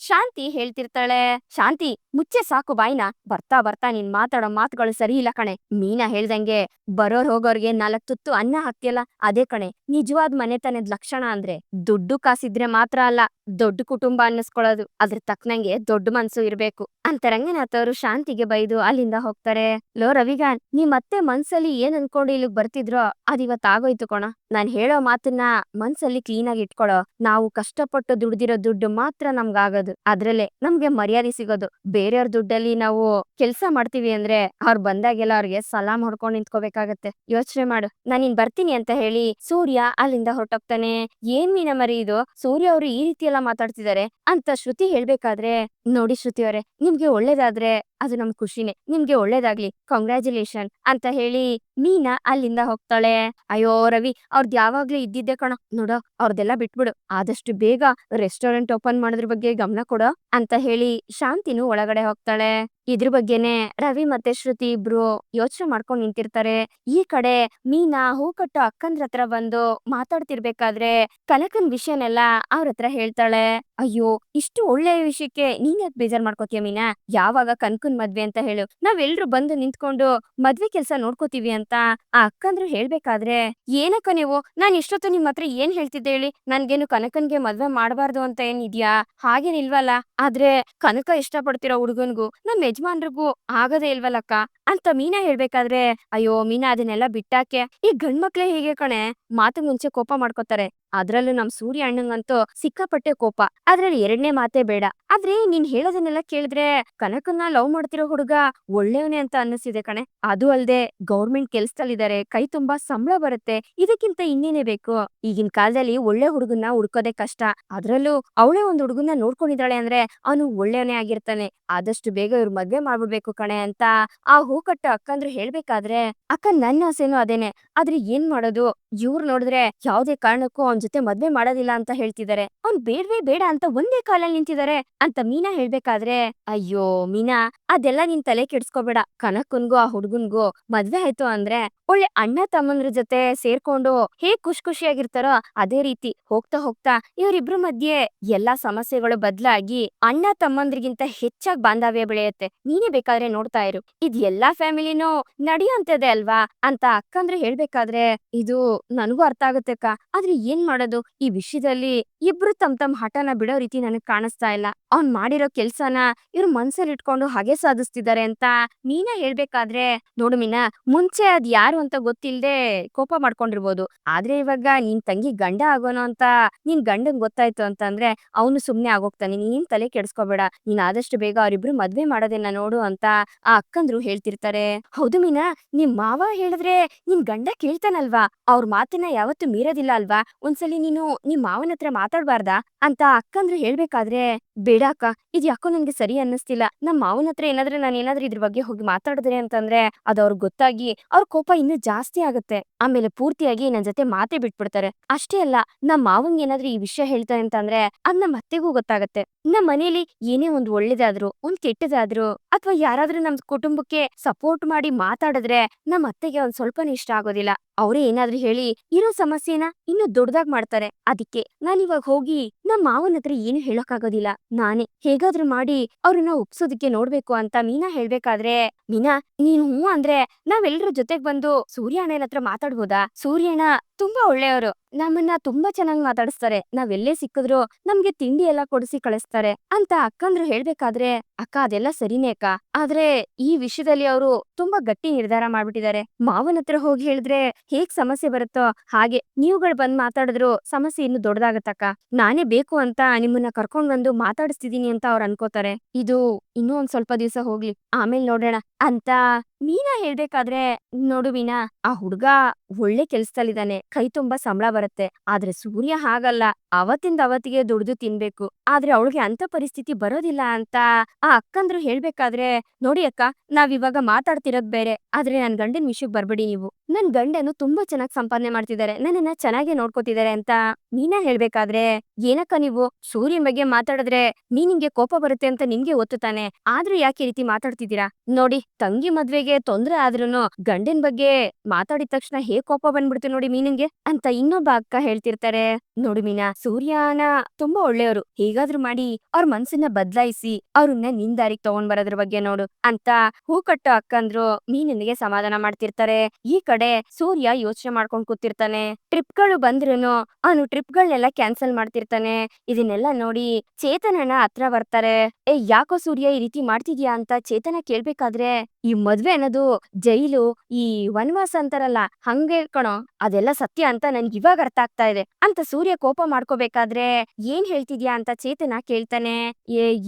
ಶಾಂತಿ ಹೇಳ್ತಿರ್ತಾಳೆ. ಶಾಂತಿ, ಮುಚ್ಚೆ ಸಾಕು ಬಾಯ್ನ. ಬರ್ತಾ ಬರ್ತಾ ನಿನ್ ಮಾತಾಡೋ ಮಾತುಗಳು ಸರಿ ಇಲ್ಲ ಕಣೆ. ಮೀನಾ ಹೇಳ್ದಂಗೆ, ಬರೋರ್ ಹೋಗೋರ್ಗೆ ನಾಲ್ಕ್ ತುತ್ತು ಅನ್ನ ಹಾಕ್ತಿಯಲ್ಲ, ಅದೇ ಕಣೆ. ನಿಜವಾದ ಮನೆತನದ ಲಕ್ಷಣ ಅಂದ್ರೆ ದುಡ್ಡು ಕಾಸಿದ್ರೆ ಮಾತ್ರ ಅಲ್ಲ, ದೊಡ್ಡ ಕುಟುಂಬ ಅನ್ನಿಸ್ಕೊಳ್ಳೋದು. ಅದ್ರ ತಕ್ಕನಂಗೆ ದೊಡ್ಡ ಮನ್ಸು ಇರ್ಬೇಕು. ಅಂತ ರಂಗನಾಥ್ ಅವರು ಶಾಂತಿಗೆ ಬೈದು ಅಲ್ಲಿಂದ ಹೋಗ್ತಾರೆ. ಲೋ ರವಿಗಾನ್ ನೀ ಮತ್ತೆ ಮನ್ಸಲ್ಲಿ ಏನ್ ಅನ್ಕೊಂಡು ಇಲ್ಲಿಗ್ ಬರ್ತಿದ್ರೋ ಅದಿವತ್ ಆಗೋಯ್ತು ಕೋಣ. ನಾನ್ ಹೇಳೋ ಮಾತನ್ನ ಮನ್ಸಲ್ಲಿ ಕ್ಲೀನ್ ಆಗಿ ಇಟ್ಕೊಳೋ. ನಾವು ಕಷ್ಟಪಟ್ಟು ದುಡ್ದಿರೋ ದುಡ್ಡು ಮಾತ್ರ ನಮ್ಗಾಗೋದು. ಅದ್ರಲ್ಲೇ ನಮ್ಗೆ ಮರ್ಯಾದೆ ಸಿಗೋದು. ಬೇರೆಯವ್ರ ದುಡ್ಡಲ್ಲಿ ನಾವು ಕೆಲ್ಸ ಮಾಡ್ತೀವಿ ಅಂದ್ರೆ ಅವ್ರ್ ಬಂದಾಗೆಲ್ಲ ಅವ್ರಿಗೆ ಸಲಾಮ್ ಹೊಡ್ಕೊಂಡ್ ನಿಂತ್ಕೋಬೇಕಾಗತ್ತೆ. ಯೋಚನೆ ಮಾಡು. ನಾನ್ ಇನ್ ಬರ್ತೀನಿ ಅಂತ ಹೇಳಿ ಸೂರ್ಯ ಅಲ್ಲಿಂದ ಹೊರಟೋಗ್ತಾನೆ. ಏನ್ ಮೀನ ಮರಿ ಇದು? ಸೂರ್ಯ ಅವರು ಈ ರೀತಿ ಎಲ್ಲ ಮಾತಾಡ್ತಿದ್ದಾರೆ ಅಂತ ಶ್ರುತಿ ಹೇಳ್ಬೇಕಾದ್ರೆ, ನೋಡಿ ಶ್ರುತಿ ಅವರೇ, ನಿಮ್ಗೆ ಒಳ್ಳೇದಾದ್ರೆ ಅದು ನಮ್ ಖುಷಿನೇ. ನಿಮ್ಗೆ ಒಳ್ಳೇದಾಗ್ಲಿ. ಕಂಗ್ರ್ಯಾಚುಲೇಷನ್ ಅಂತ ಹೇಳಿ ಮೀನಾ ಅಲ್ಲಿಂದ ಹೋಗ್ತಾಳೆ. ಅಯ್ಯೋ ರವಿ, ಅವ್ರದ್ ಯಾವಾಗ್ಲೂ ಇದ್ದಿದ್ದೆ ಕಣ. ನೋಡ, ಅವ್ರದೆಲ್ಲ ಬಿಟ್ಬಿಡು. ಆದಷ್ಟು ಬೇಗ ರೆಸ್ಟೋರೆಂಟ್ ಓಪನ್ ಮಾಡೋದ್ರ ಬಗ್ಗೆ ಗಮನ ಕೊಡ ಅಂತ ಹೇಳಿ ಶಾಂತಿನೂ ಒಳಗಡೆ ಹೋಗ್ತಾಳೆ. ಇದ್ರ ಬಗ್ಗೆನೆ ರವಿ ಮತ್ತೆ ಶ್ರುತಿ ಇಬ್ರು ಯೋಚನೆ ಮಾಡ್ಕೊಂಡ್ ನಿಂತಿರ್ತಾರೆ. ಈ ಕಡೆ ಮೀನಾ ಹೂ ಕಟ್ಟೋ ಅಕ್ಕಂದ್ರ ಹತ್ರ ಬಂದು ಮಾತಾಡ್ತಿರ್ಬೇಕಾದ್ರೆ ಕನಕನ್ ವಿಷಯನೆಲ್ಲ ಅವ್ರ ಹತ್ರ ಹೇಳ್ತಾಳೆ. ಅಯ್ಯೋ, ಇಷ್ಟು ಒಳ್ಳೆ ವಿಷಯಕ್ಕೆ ನೀನ್ ಯಾಕೆ ಬೇಜಾರ್ ಮಾಡ್ಕೋತೀಯ ಮೀನಾ? ಯಾವಾಗ ಕನಕನ್ ಮದ್ವೆ ಅಂತ ಹೇಳು. ನಾವೆಲ್ರು ಬಂದು ನಿಂತ್ಕೊಂಡು ಮದ್ವೆ ಕೆಲ್ಸ ನೋಡ್ಕೋತೀವಿ ಅಂತ ಆ ಅಕ್ಕಂದ್ರು ಹೇಳ್ಬೇಕಾದ್ರೆ, ಏನಕ್ಕ ನೀವು? ನಾನ್ ಇಷ್ಟೊತ್ತು ನಿಮ್ ಹತ್ರ ಏನ್ ಹೇಳ್ತಿದ್ದೆ ಹೇಳಿ? ನನ್ಗೇನು ಕನಕನ್ಗೆ ಮದ್ವೆ ಮಾಡಬಾರ್ದು ಅಂತ ಏನಿದ್ಯಾ ಹಾಗೇನಿಲ್ವಲ್ಲ ಆದ್ರೆ ಕನಕ ಇಷ್ಟ ಪಡ್ತಿರೋ ಹುಡುಗನ್ಗೂ ನಮ್ ಯಜಮಾನ್ರಿಗೂ ಆಗದೇ ಇಲ್ವಲ್ಲಕ್ಕ? ಅಂತ ಮೀನಾ ಹೇಳ್ಬೇಕಾದ್ರೆ, ಅಯ್ಯೋ ಮೀನಾ, ಅದನ್ನೆಲ್ಲ ಬಿಟ್ಟಾಕೆ, ಈ ಗಂಡ್ಮಕ್ಳೇ ಹೀಗೆ ಕಣೆ? ಮಾತು ಮುಂಚೆ ಕೋಪ ಮಾಡ್ಕೋತಾರೆ. ಅದ್ರಲ್ಲೂ ನಮ್ ಸೂರ್ಯ ಅಣ್ಣಂಗಂತೂ ಸಿಕ್ಕಾಪಟ್ಟೆ ಕೋಪ. ಅದ್ರಲ್ಲಿ ಎರಡನೇ ಮಾತೇ ಬೇಡ. ಆದ್ರೆ ನೀನ್ ಹೇಳೋದನ್ನೆಲ್ಲ ಕೇಳಿದ್ರೆ ಕನಕನ್ನ ಲವ್ ಮಾಡ್ತಿರೋ ಹುಡುಗ ಒಳ್ಳೆಯವನೇ ಅಂತ ಅನ್ನಿಸಿದೆ ಕಣೆ. ಅದು ಅಲ್ದೆ ಗೌರ್ಮೆಂಟ್ ಕೆಲ್ಸದಲ್ಲಿದ್ದಾರೆ, ಕೈ ತುಂಬಾ ಸಂಬಳ ಬರುತ್ತೆ, ಇದಕ್ಕಿಂತ ಇನ್ನೇನೇ ಬೇಕು? ಈಗಿನ ಕಾಲದಲ್ಲಿ ಒಳ್ಳೆ ಹುಡುಗನ್ನ ಹುಡ್ಕೋದೆ ಕಷ್ಟ. ಅದ್ರಲ್ಲೂ ಅವಳೇ ಒಂದ್ ಹುಡುಗನ್ನ ನೋಡ್ಕೊಂಡಿದ್ದಾಳೆ ಅಂದ್ರೆ ಅವನು ಒಳ್ಳೆಯವನೇ ಆಗಿರ್ತಾನೆ. ಆದಷ್ಟು ಬೇಗ ಇವ್ರ ಮದ್ವೆ ಮಾಡ್ಬಿಡ್ಬೇಕು ಕಣೆ ಅಂತ ಆ ಹೂ ಕಟ್ಟ ಅಕ್ಕಂದ್ರು ಹೇಳ್ಬೇಕಾದ್ರೆ, ಅಕ್ಕ, ನನ್ನ ಆಸೆನೂ ಅದೇನೆ. ಆದ್ರೆ ಏನ್ ಮಾಡೋದು? ಇವ್ರು ನೋಡಿದ್ರೆ ಯಾವ್ದೇ ಕಾರಣಕ್ಕೂ ಜೊತೆ ಮದ್ವೆ ಮಾಡೋದಿಲ್ಲ ಅಂತ ಹೇಳ್ತಿದ್ದಾರೆ ಅವ್ನ್ ಬೇಡ್ವೇ ಬೇಡ ಅಂತ ಒಂದೇ ಕಾಲಲ್ಲಿ ನಿಂತಿದ್ದಾರೆ ಅಂತ ಮೀನಾ ಹೇಳ್ಬೇಕಾದ್ರೆ, ಅಯ್ಯೋ ಮೀನಾ, ಅದೆಲ್ಲ ನಿನ್ ತಲೆ ಕೆಡ್ಸ್ಕೊಬೇಡ. ಕನಕನ್ಗೂ ಆ ಹುಡ್ಗನ್ಗೂ ಮದ್ವೆ ಆಯ್ತು ಅಂದ್ರೆ ಒಳ್ಳೆ ಅಣ್ಣ ತಮ್ಮಂದ್ರ ಜೊತೆ ಸೇರ್ಕೊಂಡು ಹೇಗ್ ಖುಷ್ ಖುಷಿಯಾಗಿರ್ತಾರೋ ಅದೇ ರೀತಿ ಹೋಗ್ತಾ ಹೋಗ್ತಾ ಇವ್ರಿಬ್ರ ಮಧ್ಯೆ ಎಲ್ಲಾ ಸಮಸ್ಯೆಗಳು ಬದ್ಲಾಗಿ ಅಣ್ಣ ತಮ್ಮಂದ್ರಿಗಿಂತ ಹೆಚ್ಚಾಗಿ ಬಾಂಧವ್ಯ ಬೆಳೆಯುತ್ತೆ. ನೀನೇ ಬೇಕಾದ್ರೆ ನೋಡ್ತಾ ಇರು. ಇದ್ ಎಲ್ಲಾ ಫ್ಯಾಮಿಲಿನೂ ನಡೆಯುವಂತದೆ ಅಲ್ವಾ? ಅಂತ ಅಕ್ಕಂದ್ರೆ ಹೇಳ್ಬೇಕಾದ್ರೆ, ಇದು ನನಗೂ ಅರ್ಥ ಆಗುತ್ತೆ ಅಕ್ಕ. ಆದ್ರೆ ಏನ್ ಮಾಡೋದು? ಈ ವಿಷಯದಲ್ಲಿ ಇಬ್ರು ತಮ್ ತಮ್ ಹಠನ ಬಿಡೋ ರೀತಿ ನನಗ್ ಕಾಣಿಸ್ತಾ ಇಲ್ಲ. ಅವ್ನ್ ಮಾಡಿರೋ ಕೆಲ್ಸನ ಇವ್ರು ಮನ್ಸಲ್ಲಿ ಇಟ್ಕೊಂಡು ಹಾಗೆ ಸಾಧಿಸ್ತಿದ್ದಾರೆ ಅಂತ ಮೀನಾ ಹೇಳ್ಬೇಕಾದ್ರೆ, ನೋಡು ಮೀನಾ, ಮುಂಚೆ ಅದ್ ಯಾರು ಅಂತ ಗೊತ್ತಿಲ್ದೆ ಕೋಪ ಮಾಡ್ಕೊಂಡಿರ್ಬೋದು. ಆದ್ರೆ ಇವಾಗ ನಿನ್ ತಂಗಿ ಗಂಡ ಆಗೋನು ಅಂತ, ನಿನ್ ಗಂಡನ್ ಗೊತ್ತಾಯ್ತು ಅಂತಂದ್ರೆ ಅವನು ಸುಮ್ನೆ ಆಗೋಗ್ತಾನೆ. ನೀನ್ ತಲೆ ಕೆಡ್ಸ್ಕೊಬೇಡ. ನೀನ್ ಆದಷ್ಟು ಬೇಗ ಅವ್ರಿಬ್ರು ಮದ್ವೆ ಮಾಡೋದನ್ನ ನೋಡು ಅಂತ ಆ ಅಕ್ಕಂದ್ರು ಹೇಳ್ತಿರ್ತಾರೆ. ಹೌದು ಮೀನಾ, ನಿಮ್ ಮಾವ ಹೇಳಿದ್ರೆ ನಿನ್ ಗಂಡ ಕೇಳ್ತಾನಲ್ವಾ? ಅವ್ರ ಮಾತನ್ನ ಯಾವತ್ತೂ ಮೀರೋದಿಲ್ಲ ಅಲ್ವಾ? ಒಂದ್ಸಲಿ ನೀನು ನಿಮ್ ಮಾವನ ಹತ್ರ ಮಾತಾಡ್ಬಾರ್ದಾ ಅಂತ ಅಕ್ಕಂದ್ರು ಹೇಳ್ಬೇಕಾದ್ರೆ ಬೇಡ ಇದು ಯಾಕೋ ನನ್ಗೆ ಸರಿ ಅನ್ನಿಸ್ತಿಲ್ಲ. ನಮ್ ಮಾವನ ಹತ್ರ ಏನಾದ್ರೆ ನಾನು ಏನಾದ್ರೂ ಇದ್ರ ಬಗ್ಗೆ ಹೋಗಿ ಮಾತಾಡಿದ್ರೆ ಅಂತಂದ್ರೆ ಅದು ಅವ್ರಿಗೆ ಗೊತ್ತಾಗಿ ಅವ್ರ ಕೋಪ ಇನ್ನೂ ಜಾಸ್ತಿ ಆಗುತ್ತೆ. ಆಮೇಲೆ ಪೂರ್ತಿಯಾಗಿ ನನ್ ಜೊತೆ ಮಾತೆ ಬಿಟ್ಬಿಡ್ತಾರೆ. ಅಷ್ಟೇ ಅಲ್ಲ, ನಮ್ ಮಾವಂಗ್ ಏನಾದ್ರೂ ಈ ವಿಷಯ ಹೇಳ್ತಾರೆ ಅಂತಂದ್ರೆ ಅದ್ ನಮ್ ಅತ್ತೆಗೂ ಗೊತ್ತಾಗತ್ತೆ. ನಮ್ ಮನೇಲಿ ಏನೇ ಒಂದ್ ಒಳ್ಳೇದಾದ್ರು, ಒಂದ್ ಕೆಟ್ಟದಾದ್ರು ಅಥವಾ ಯಾರಾದ್ರೂ ನಮ್ ಕುಟುಂಬಕ್ಕೆ ಸಪೋರ್ಟ್ ಮಾಡಿ ಮಾತಾಡಿದ್ರೆ ನಮ್ ಅತ್ತೆಗೆ ಒಂದ್ ಸ್ವಲ್ಪನೇ ಇಷ್ಟ ಆಗೋದಿಲ್ಲ. ಅವ್ರೇ ಏನಾದ್ರೂ ಹೇಳಿ ಇರೋ ಸಮಸ್ಯೆನ ಇನ್ನು ದೊಡ್ಡದಾಗ್ ಮಾಡ್ತಾರೆ. ಅದಕ್ಕೆ ನಾನಿವಾಗ ಹೋಗಿ ನಮ್ ಮಾವನ ಹತ್ರ ಏನು ಹೇಳೋಕ್ಕಾಗೋದಿಲ್ಲ. ನಾನೇ. ಹೇಗಾದ್ರೂ ಮಾಡಿ ಅವ್ರನ್ನ ಒಪ್ಸೋದಕ್ಕೆ ನೋಡ್ಬೇಕು ಅಂತ ಮೀನಾ ಹೇಳ್ಬೇಕಾದ್ರೆ, ಮೀನಾ, ನೀನು ಹ್ಞೂ ಅಂದ್ರೆ ನಾವೆಲ್ರ ಜೊತೆಗ್ ಬಂದು ಸೂರ್ಯಣ್ಣನ ಹತ್ರ ಮಾತಾಡ್ಬೋದಾ? ಸೂರ್ಯಣ್ಣ ತುಂಬಾ ಒಳ್ಳೆಯವರು. ನಮ್ಮನ್ನ ತುಂಬಾ ಚೆನ್ನಾಗಿ ಮಾತಾಡಿಸ್ತಾರೆ. ಎಲ್ಲೇ ಸಿಕ್ಕಿದ್ರು ನಮ್ಗೆ ತಿಂಡಿ ಎಲ್ಲ ಕೊಡಿಸಿ ಕಳಿಸ್ತಾರೆ. ಅಂತ ಅಕ್ಕಂದ್ರು ಹೇಳ್ಬೇಕಾದ್ರೆ, ಅಕ್ಕ, ಅದೆಲ್ಲ ಸರಿನೇ ಅಕ್ಕ. ಆದ್ರೆ ಈ ವಿಷಯದಲ್ಲಿ ಅವರು ತುಂಬಾ ಗಟ್ಟಿ ನಿರ್ಧಾರ ಮಾಡ್ಬಿಟ್ಟಿದ್ದಾರೆ. ಮಾವನ ಹತ್ರ ಹೋಗಿ ಹೇಳಿದ್ರೆ ಹೇಗ್ ಸಮಸ್ಯೆ ಬರುತ್ತೋ ಹಾಗೆ ನೀವುಗಳು ಬಂದ್ ಮಾತಾಡಿದ್ರು ಸಮಸ್ಯೆ ಇನ್ನು ದೊಡ್ಡದಾಗತ್ತಕ್ಕ ನಾನೇ ಬೇಕು ಅಂತ ನಿಮ್ಮನ್ನ ಕರ್ಕೊಂಡ್ ಬಂದು ಮಾತಾಡಿಸ್ತಿದೀನಿ ಅಂತ ಅವ್ರು ಅನ್ಕೋತಾರೆ. ಇದು ಇನ್ನೂ ಒಂದ್ ಸ್ವಲ್ಪ ದಿವಸ ಹೋಗ್ಲಿ. ಆಮೇಲೆ ನೋಡೋಣ. ಅಂತ ಮೀನಾ ಹೇಳ್ಬೇಕಾದ್ರೆ, ನೋಡು ಮೀನಾ, ಆ ಹುಡ್ಗ ಒಳ್ಳೆ ಕೆಲ್ಸದಲ್ಲಿದ್ದಾನೆ ಕೈ ತುಂಬಾ ಸಂಬಳ ಬರುತ್ತೆ. ಆದ್ರೆ ಸೂರ್ಯ ಹಾಗಲ್ಲ. ಅವತ್ತಿಂದ ಅವತ್ತಿಗೆ ದುಡ್ದು ತಿನ್ಬೇಕು. ಆದ್ರೆ ಅವಳಿಗೆ ಅಂತ ಪರಿಸ್ಥಿತಿ ಬರೋದಿಲ್ಲ ಅಂತ ಆ ಅಕ್ಕಂದ್ರು ಹೇಳ್ಬೇಕಾದ್ರೆ, ನೋಡಿ ಅಕ್ಕ ನಾವ್ ಇವಾಗ ಮಾತಾಡ್ತಿರೋದ್ ಬೇರೆ. ಆದ್ರೆ ನನ್ ಗಂಡಿನ ವಿಷಯಕ್ ಬರ್ಬೇಡಿ ನೀವು. ನನ್ ಗಂಡನು ತುಂಬಾ ಚೆನ್ನಾಗ್ ಸಂಪಾದನೆ ಮಾಡ್ತಿದ್ದಾರೆ ನನ್ನನ್ನ ಚೆನ್ನಾಗಿ ನೋಡ್ಕೋತಿದ್ದಾರೆ ಅಂತ ಮೀನಾ ಹೇಳ್ಬೇಕಾದ್ರೆ, ಏನಕ್ಕ ನೀವು? ಸೂರ್ಯನ್ ಬಗ್ಗೆ ಮಾತಾಡಿದ್ರೆ ನೀನಿಂಗೆ ಕೋಪ ಬರುತ್ತೆ ಅಂತ ನಿಮ್ಗೆ ಒತ್ತುತ್ತಾನೆ ತಾನೆ. ಆದ್ರೂ ಯಾಕೆ ರೀತಿ ಮಾತಾಡ್ತಿದ್ದೀರಾ? ನೋಡಿ, ತಂಗಿ ಮದ್ವೆಗೆ ತೊಂದ್ರೆ ಆದ್ರೂನು ಗಂಡಿನ ಬಗ್ಗೆ ಮಾತಾಡಿದ ತಕ್ಷಣ ಹೇಗ್ ಕೋಪ ಬಂದ್ಬಿಡ್ತು ನೋಡಿ ಅಂತ ಇನ್ನೊಬ್ಬ ಅಕ್ಕ ಹೇಳ್ತಿರ್ತಾರೆ. ನೋಡು ಮೀನಾ, ಸೂರ್ಯನ ತುಂಬಾ ಒಳ್ಳೆಯವರು. ಹೇಗಾದ್ರೂ ಮಾಡಿ, ಅವ್ರ ಮನ್ಸನ್ನ ಬದಲಾಯಿಸಿ, ಅವ್ರನ್ನ ನಿನ್ ದಾರಿಗ್ ತಗೊಂಡ್ ಬರೋದ್ರ ಬಗ್ಗೆ ನೋಡು. ಅಂತ ಹೂ ಕಟ್ಟೋ ಅಕ್ಕಂದ್ರು ಮೀನಿನಿಗೆ ಸಮಾಧಾನ ಮಾಡ್ತಿರ್ತಾರೆ. ಈ ಕಡೆ ಸೂರ್ಯ ಯೋಚನೆ ಮಾಡ್ಕೊಂಡ್ ಕೂತಿರ್ತಾನೆ. ಟ್ರಿಪ್ ಟ್ರಿಪ್ಗಳು ಬಂದ್ರೂನು ಅವನು ಟ್ರಿಪ್ಗಳನ್ನೆಲ್ಲ ಕ್ಯಾನ್ಸಲ್ ಮಾಡ್ತಿರ್ತಾನೆ. ಇದನ್ನೆಲ್ಲ ನೋಡಿ ಚೇತನನ ಹತ್ರ ಬರ್ತಾರೆ. ಏ, ಯಾಕೋ ಸೂರ್ಯ ಈ ರೀತಿ ಮಾಡ್ತಿದ್ಯಾ? ಅಂತ ಚೇತನ ಕೇಳ್ಬೇಕಾದ್ರೆ, ಈ ಮದ್ವೆ ಅನ್ನೋದು ಜೈಲು, ಈ ವನವಾಸ ಅಂತಾರಲ್ಲ, ಹಂಗೆ ಕಣೋ, ಅದೆಲ್ಲ ಸತ್ಯ ಅಂತ ನನ್ಗೆ ಇವಾಗ ಅರ್ಥ ಆಗ್ತಾ ಇದೆ. ಅಂತ ಸೂರ್ಯ ಕೋಪ ಮಾಡ್ಕೋಬೇಕಾದ್ರೆ ಏನ್ ಹೇಳ್ತಿದ್ಯಾ ಅಂತ ಚೇತನ ಕೇಳ್ತಾನೆ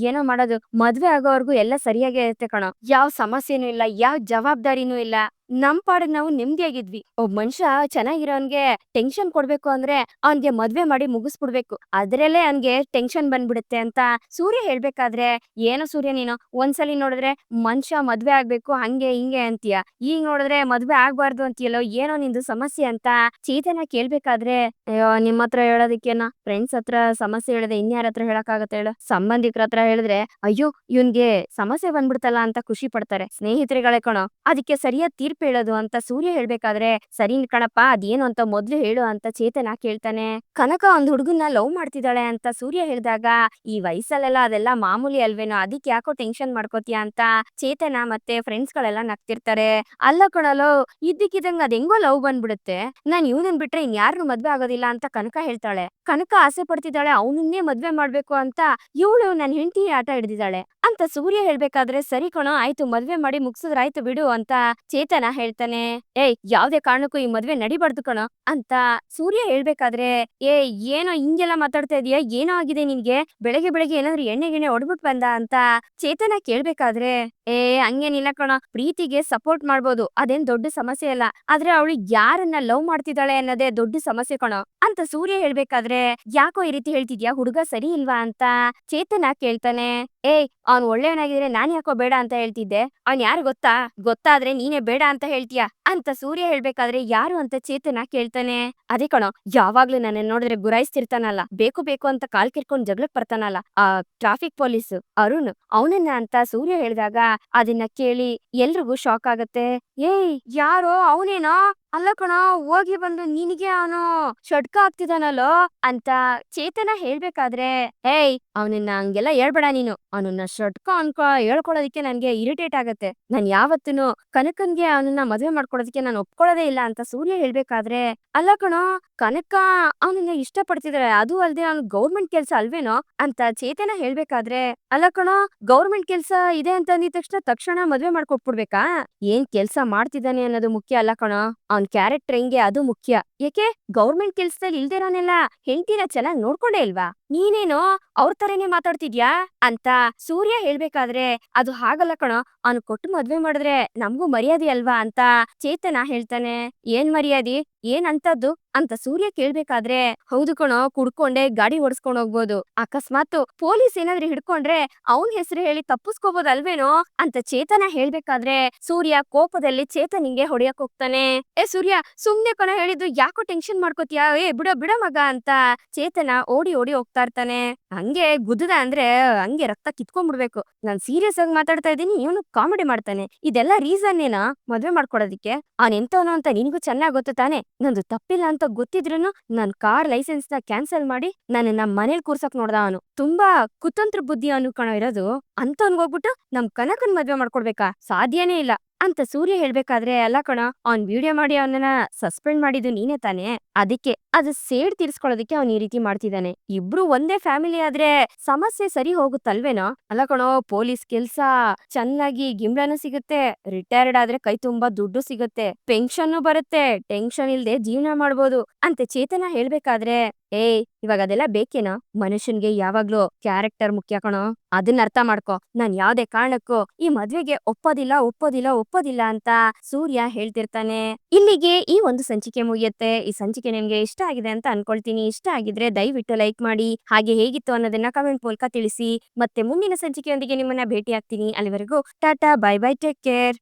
ಏನೋ ಮಾಡೋದು. ಮದ್ವೆ ಆಗೋವರ್ಗು ಎಲ್ಲ ಸರಿಯಾಗೇ ಇರುತ್ತೆ ಕಣೋ. ಯಾವ ಸಮಸ್ಯೆನೂ ಇಲ್ಲ, ಯಾವ ಜವಾಬ್ದಾರಿನೂ ಇಲ್ಲ. ನಮ್ ಪಾಡಿಗೆ ನಾವು ನೆಮ್ಮದಿಯಾಗಿದ್ವಿ ಒಬ್ಬ ಮನುಷ್ಯ ಚೆನ್ನಾಗಿರೋನ್ಗೆ ಟೆನ್ಷನ್ ಕೊಡ್ಬೇಕು ಅಂದ್ರೆ ಅವನ್ಗೆ ಮದ್ವೆ ಮಾಡಿ ಮುಗಿಸ್ಬಿಡ್ಬೇಕು. ಅದ್ರಲ್ಲೇ ಅವನ್ಗೆ ಟೆನ್ಷನ್ ಬಂದ್ಬಿಡುತ್ತೆ ಅಂತ ಸೂರ್ಯ ಹೇಳ್ಬೇಕಾದ್ರೆ, ಏನೋ ಸೂರ್ಯ ನೀನು, ಒಂದ್ಸಲಿ ನೋಡಿದ್ರೆ ಮನುಷ್ಯ ಮದ್ವೆ ಆಗ್ಬೇಕು, ಹಂಗೆ ಹಿಂಗೆ ಅಂತೀಯ. ಈಗ ನೋಡಿದ್ರೆ ಮದ್ವೆ ಆಗ್ಬಾರ್ದು ಅಂತೀಯಲ್ಲೋ, ಏನೋ ನಿಂದು ಸಮಸ್ಯೆ ಅಂತ ಚೇತನ ಕೇಳ್ಬೇಕಾದ್ರೆ, ಅಯ್ಯೋ ನಿಮ್ ಹತ್ರ ಹೇಳೋದಕ್ಕೇನ? ಫ್ರೆಂಡ್ಸ್ ಹತ್ರ ಸಮಸ್ಯೆ ಹೇಳಿದ್ರೆ ಇನ್ಯಾರ ಹತ್ರ ಹೇಳಕ್ಕಾಗತ್ತೆ ಹೇಳು? ಸಂಬಂಧಿಕರ ಹತ್ರ ಹೇಳಿದ್ರೆ, ಅಯ್ಯೋ, ಇವನ್ಗೆ ಸಮಸ್ಯೆ ಬಂದ್ಬಿಡ್ತಲ್ಲ ಅಂತ ಖುಷಿ ಪಡ್ತಾರೆ. ಸ್ನೇಹಿತರೆಗಳೇ ಕಣೋ, ಅದಕ್ಕೆ ಸರಿಯಾದ ತೀರ್ಪು ಹೇಳೋದು ಅಂತ ಸೂರ್ಯ ಹೇಳ್ಬೇಕಾದ್ರೆ, ಸರಿ ಕಣಪ್ಪ, ಅದೇನು ಅಂತ ಮೊದ್ಲು ಹೇಳು ಅಂತ ಚೇತನ ಕೇಳ್ತಾನೆ. ಕನಕ ಒಂದ್ ಹುಡುಗನ್ನ ಲವ್ ಮಾಡ್ತಿದ್ದಾಳೆ ಅಂತ ಸೂರ್ಯ ಹೇಳಿದಾಗ, ಈ ವಯಸ್ಸಲ್ಲೆಲ್ಲ ಅದೆಲ್ಲ ಮಾಮೂಲಿ ಅಲ್ವೇನೋ, ಅದಕ್ಕೆ ಯಾಕೋ ಟೆನ್ಷನ್ ಮಾಡ್ಕೋತೀಯ ಅಂತ ಚೇತನ ಮತ್ತೆ ಫ್ರೆಂಡ್ಸ್ ಗಳೆಲ್ಲ ನಗ್ತಿರ್ತಾರೆ. ಅಲ್ಲ ಕಣಲೋ ಇದ್ದಕ್ಕಿದಂಗ ಅದ್ ಹೆಂಗೋ ಲವ್ ಬಂದ್ಬಿಡುತ್ತೆ. ನಾನ್ ಇವ್ನನ್ ಬಿಟ್ರೆ ಇನ್ಯಾರನ್ನು ಮದ್ವೆ ಆಗೋದಿಲ್ಲ ಅಂತ ಕನಕ ಹೇಳ್ತಾಳೆ. ಕನಕ ಆಸೆ ಪಡ್ತಿದ್ದಾಳೆ, ಅವನನ್ನೇ ಮದ್ವೆ ಮಾಡ್ಬೇಕು ಅಂತ ಇವಳು ನನ್ ಹೆಂಡತಿ ಆಟ ಹಿಡ್ದಿದ್ದಾಳೆ ಅಂತ ಸೂರ್ಯ ಹೇಳ್ಬೇಕಾದ್ರೆ, ಸರಿ ಕಣೋ, ಆಯ್ತು ಮದ್ವೆ ಮಾಡಿ ಮುಗ್ಸಿದ್ರಾಯ್ತು ಬಿಡು ಅಂತ ಚೇತನ ಹೇಳ್ತಾನೆ, ಏಯ್, ಯಾವ್ದೇ ಕಾರಣಕ್ಕೂ ಈ ಮದ್ವೆ ನಡಿಬಾರ್ದು ಕಣ ಅಂತ ಸೂರ್ಯ ಹೇಳ್ಬೇಕಾದ್ರೆ, ಏ, ಏನೋ ಹಿಂಗೆಲ್ಲ ಮಾತಾಡ್ತಾ ಇದೀಯಾ? ಏನೋ ಆಗಿದೆ ನಿನ್ಗೆ? ಬೆಳಗ್ಗೆ ಬೆಳಗ್ಗೆ ಏನಾದ್ರು ಎಣ್ಣೆ ಗಿಣ್ಣೆ ಹೊಡ್ಬಿಟ್ ಬಂದ? ಅಂತ ಚೇತನ ಕೇಳ್ಬೇಕಾದ್ರೆ, ಏ, ಹಂಗೇನಿಲ್ಲ ಕಣ. ಪ್ರೀತಿಗೆ ಸಪೋರ್ಟ್ ಮಾಡ್ಬೋದು. ಅದೇನ್ ದೊಡ್ಡ ಸಮಸ್ಯೆ ಅಲ್ಲ. ಆದ್ರೆ ಅವಳು ಯಾರನ್ನ ಲವ್ ಮಾಡ್ತಿದ್ದಾಳೆ ಅನ್ನೋದೇ ದೊಡ್ಡ ಸಮಸ್ಯೆ ಕಣ ಅಂತ ಸೂರ್ಯ ಹೇಳ್ಬೇಕಾದ್ರೆ, ಯಾಕೋ ಈ ರೀತಿ ಹೇಳ್ತಿದ್ಯಾ? ಹುಡುಗ ಸರಿ ಇಲ್ವಾ? ಅಂತ ಚೇತನ ಕೇಳ್ತಾನೆ, ಏಯ್, ಅವ್ನ್ ಒಳ್ಳೆಯವನಾಗಿದ್ರೆ ನಾನ್ ಯಾಕೋ ಬೇಡ ಅಂತ ಹೇಳ್ತಿದ್ದೆ. ಅವ್ನ್ ಯಾರು ಗೊತ್ತಾ? ಗೊತ್ತಾದ್ರೆ ನೀನೇ ಬೇಡ ಅಂತ ಹೇಳ್ತೀಯ? ಅಂತ ಸೂರ್ಯ ಹೇಳ್ಬೇಕಾದ್ರೆ ಯಾರು ಅಂತ ಚೇತನ ಕೇಳ್ತಾನೆ. ಅದೇ ಕಣೋ, ಯಾವಾಗ್ಲೂ ನನ್ನ ನೋಡಿದ್ರೆ ಗುರಾಯಿಸ್ತಿರ್ತಾನಲ್ಲ. ಬೇಕು ಬೇಕು ಅಂತ ಕಾಲ್ ಕಿರ್ಕೊಂಡ್ ಜಗಳಕ್ ಬರ್ತಾನಲ್ಲ. ಆ ಟ್ರಾಫಿಕ್ ಪೊಲೀಸ್, ಅರುಣ್, ಅವನನ್ನ ಅಂತ ಸೂರ್ಯ ಹೇಳಿದಾಗ ಅದನ್ನ ಕೇಳಿ ಎಲ್ರಿಗೂ ಶಾಕ್ ಆಗತ್ತೆ. ಏಯ್, ಯಾರೋ, ಅವನೇನೋ? ಅಲ್ಲ ಕಣ, ಹೋಗಿ ಬಂದು ನಿನಗೆ ಅವನು ಷಡ್ಕ ಆಗ್ತಿದಾನಲ್ಲೋ ಅಂತ ಚೇತನ ಹೇಳ್ಬೇಕಾದ್ರೆ ಏಯ್ ಅವನನ್ನ ಹಂಗೆಲ್ಲ ಹೇಳ್ಬೇಡ ನೀನು. ಅವನನ್ನ ಷಟ್ಕ ಅನ್ಕೊ ಹೇಳ್ಕೊಳೋದಕ್ಕೆ ನನ್ಗೆ ಇರಿಟೇಟ್ ಆಗತ್ತೆ. ನಾನ್ ಯಾವತ್ತೂ ಕನಕನ್ಗೆ ಅವನನ್ನ ಮದ್ವೆ ಮಾಡ್ಕೊಳೋದಕ್ಕೆ ನಾನು ಒಪ್ಕೊಳ್ಳೋದೇ ಇಲ್ಲ ಅಂತ ಸೂರ್ಯ ಹೇಳ್ಬೇಕಾದ್ರೆ, ಅಲ್ಲ ಕಣೋ ಕನಕ ಅವನನ್ನ ಇಷ್ಟ ಪಡ್ತಿದಾರೆ ಅದು ಅಲ್ಲದೆ ಅವ್ನು ಗೌರ್ಮೆಂಟ್ ಕೆಲ್ಸ ಅಲ್ವೇನೋ ಅಂತ ಚೇತನ ಹೇಳ್ಬೇಕಾದ್ರೆ, ಅಲ್ಲ ಕಣೋ, ಗೌರ್ಮೆಂಟ್ ಕೆಲ್ಸ ಇದೆ ಅಂತ ಅಂದಿದ ತಕ್ಷಣ ತಕ್ಷಣ ಮದ್ವೆ ಮಾಡ್ಕೊಟ್ಬಿಡ್ಬೇಕಾ? ಏನ್ ಕೆಲ್ಸ ಮಾಡ್ತಿದ್ದಾನೆ ಅನ್ನೋದು ಮುಖ್ಯ ಅಲ್ಲ ಕಣೋ. ಅವ್ನ್ ಕ್ಯಾರೆಕ್ಟರ್ ಹೆಂಗೆ ಅದು ಮುಖ್ಯ. ಯಾಕೆ? ಗೌರ್ಮೆಂಟ್ ಕೆಲ್ಸದಲ್ಲಿ ಇಲ್ದಿರೋನೆಲ್ಲ ಹೆಂಡತಿನ ಚೆನ್ನಾಗಿ ನೋಡ್ಕೊಂಡೇ ಇಲ್ವಾ? ನೀನೇನೋ ಅವ್ರ ತರನೇ ಮಾತಾಡ್ತಿದ್ಯಾ? ಅಂತ ಸೂರ್ಯ ಹೇಳ್ಬೇಕಾದ್ರೆ, ಅದು ಹಾಗಲ್ಲ ಕಣೋ, ಅವ್ನು ಕೊಟ್ಟು ಮದ್ವೆ ಮಾಡಿದ್ರೆ ನಮ್ಗೂ ಮರ್ಯಾದೆ ಅಲ್ವಾ? ಅಂತ ಚೇತನ ಹೇಳ್ತಾನೆ. ಏನ್ ಮರ್ಯಾದೆ? ಏನ್ ಅಂತದ್ದು? ಅಂತ ಸೂರ್ಯ ಕೇಳ್ಬೇಕಾದ್ರೆ, ಹೌದು ಕಣೋ, ಕುಡ್ಕೊಂಡೆ ಗಾಡಿ ಓಡಿಸ್ಕೊಂಡ್ ಹೋಗ್ಬೋದು. ಅಕಸ್ಮಾತ್ ಪೊಲೀಸ್ ಏನಾದ್ರೂ ಹಿಡ್ಕೊಂಡ್ರೆ ಅವನ್ ಹೆಸರು ಹೇಳಿ ತಪ್ಪಿಸ್ಕೋಬೋದಲ್ವೇನೋ ಅಂತ ಚೇತನ ಹೇಳ್ಬೇಕಾದ್ರೆ, ಸೂರ್ಯ ಕೋಪದಲ್ಲಿ ಚೇತನಿಗೆ ಹೊಡೆಯಕ್ ಹೋಗ್ತಾನೆ. ಏ ಸೂರ್ಯ, ಸುಮ್ನೆ ಕಣ, ಹೇಳಿದ್ದು ಯಾಕೋ ಟೆನ್ಷನ್ ಮಾಡ್ಕೋತಿಯಾ? ಏ, ಬಿಡ ಬಿಡ ಮಗ, ಅಂತ ಚೇತನ ಓಡಿ ಓಡಿ ಹೋಗ್ತಾ ಇರ್ತಾನೆ ಹಂಗೆ ಗುದ್ದದ ಅಂದ್ರೆ ಹಂಗೆ ರಕ್ತ ಕಿತ್ಕೊಂಡ್ಬಿಡ್ಬೇಕು. ನಾನ್ ಸೀರಿಯಸ್ ಆಗಿ ಮಾತಾಡ್ತಾ ಇದ್ದೀನಿ, ಇವನು ಕಾಮಿಡಿ ಮಾಡ್ತಾನೆ. ಇದೆಲ್ಲ ರೀಸನ್ ಏನಾ ಮದ್ವೆ ಮಾಡ್ಕೊಡೋದಿಕ್ಕೆ? ಅವ್ನ್ ಎಂತವನು ಅಂತ ನಿನ್ಗೂ ಚೆನ್ನಾಗ್ ಗೊತ್ತು ತಾನೆ? ನಂದು ತಪ್ಪಿಲ್ಲ ಅಂತ ಗೊತ್ತಿದ್ರುನು ನನ್ ಕಾರ್ ಲೈಸೆನ್ಸ್ನ ಕ್ಯಾನ್ಸಲ್ ಮಾಡಿ ನನ್ನ ನಮ್ ಮನೇಲಿ ಕೂರ್ಸಕ್ ನೋಡ್ದ ಅವನು. ತುಂಬಾ ಕುತಂತ್ರ ಬುದ್ಧಿ ಅನ್ನು ಕಣ ಇರೋದು. ಅಂತವನ್ಗೋಗ್ಬಿಟ್ಟು ನಮ್ ಕನಕನ್ ಮದ್ವೆ ಮಾಡ್ಕೊಡ್ಬೇಕಾ? ಸಾಧ್ಯನೇ ಇಲ್ಲ. ಅಂತ ಸೂರ್ಯ ಹೇಳ್ಬೇಕಾದ್ರೆ, ಅಲ್ಲ ಕಣ, ಅವ್ನ್ ವಿಡಿಯೋ ಮಾಡಿ ಅವನನ್ನ ಸಸ್ಪೆಂಡ್ ಮಾಡಿದ್ದು ನೀನೇ ತಾನೆ? ಅದಕ್ಕೆ, ಅದು ಸೇಡ್ ತೀರ್ಸ್ಕೊಳ್ಳೋದಕ್ಕೆ ಅವ್ನ್ ಈ ರೀತಿ ಮಾಡ್ತಿದ್ದಾನೆ. ಇಬ್ರು ಒಂದೇ ಫ್ಯಾಮಿಲಿ ಆದ್ರೆ ಸಮಸ್ಯೆ ಸರಿ ಹೋಗುತ್ತಲ್ವೇನೋ? ಅಲ್ಲ ಕಣೋ, ಪೊಲೀಸ್ ಕೆಲ್ಸ ಚೆನ್ನಾಗಿ ಗಿಂಬ್ಳನೂ ಸಿಗುತ್ತೆ, ರಿಟೈರ್ಡ್ ಆದ್ರೆ ಕೈ ತುಂಬಾ ದುಡ್ಡು ಸಿಗುತ್ತೆ ಪೆನ್ಷನ್ ಬರುತ್ತೆ, ಟೆನ್ಷನ್ ಇಲ್ದೆ ಜೀವನ ಮಾಡ್ಬೋದು. ಅಂತ ಚೇತನ ಹೇಳ್ಬೇಕಾದ್ರೆ ಏಯ್, ಇವಾಗ ಅದೆಲ್ಲ ಬೇಕೇನ? ಮನುಷ್ಯನ್ಗೆ ಯಾವಾಗ್ಲೂ ಕ್ಯಾರೆಕ್ಟರ್ ಮುಖ್ಯ ಕಣೋ. ಅದನ್ನ ಅರ್ಥ ಮಾಡ್ಕೋ. ನಾನ್ ಯಾವ್ದೇ ಕಾರಣಕ್ಕೂ ಈ ಮದ್ವೆಗೆ ಒಪ್ಪೋದಿಲ್ಲ ಒಪ್ಪೋದಿಲ್ಲ ಒಪ್ಪೋದಿಲ್ಲ ಅಂತ ಸೂರ್ಯ ಹೇಳ್ತಿರ್ತಾನೆ. ಇಲ್ಲಿಗೆ ಈ ಒಂದು ಸಂಚಿಕೆ ಮುಗಿಯುತ್ತೆ. ಈ ಸಂಚಿಕೆ ನಿಮ್ಗೆ ಇಷ್ಟ ಆಗಿದೆ ಅಂತ ಅನ್ಕೊಳ್ತೀನಿ. ಇಷ್ಟ ಆಗಿದ್ರೆ ದಯವಿಟ್ಟು ಲೈಕ್ ಮಾಡಿ. ಹಾಗೆ ಹೇಗಿತ್ತು ಅನ್ನೋದನ್ನ ಕಮೆಂಟ್ ಮೂಲಕ ತಿಳಿಸಿ. ಮತ್ತೆ ಮುಂದಿನ ಸಂಚಿಕೆಯೊಂದಿಗೆ ನಿಮ್ಮನ್ನ ಭೇಟಿ ಆಗ್ತೀನಿ ಅಲ್ಲಿವರೆಗೂ tata, bye bye, take care.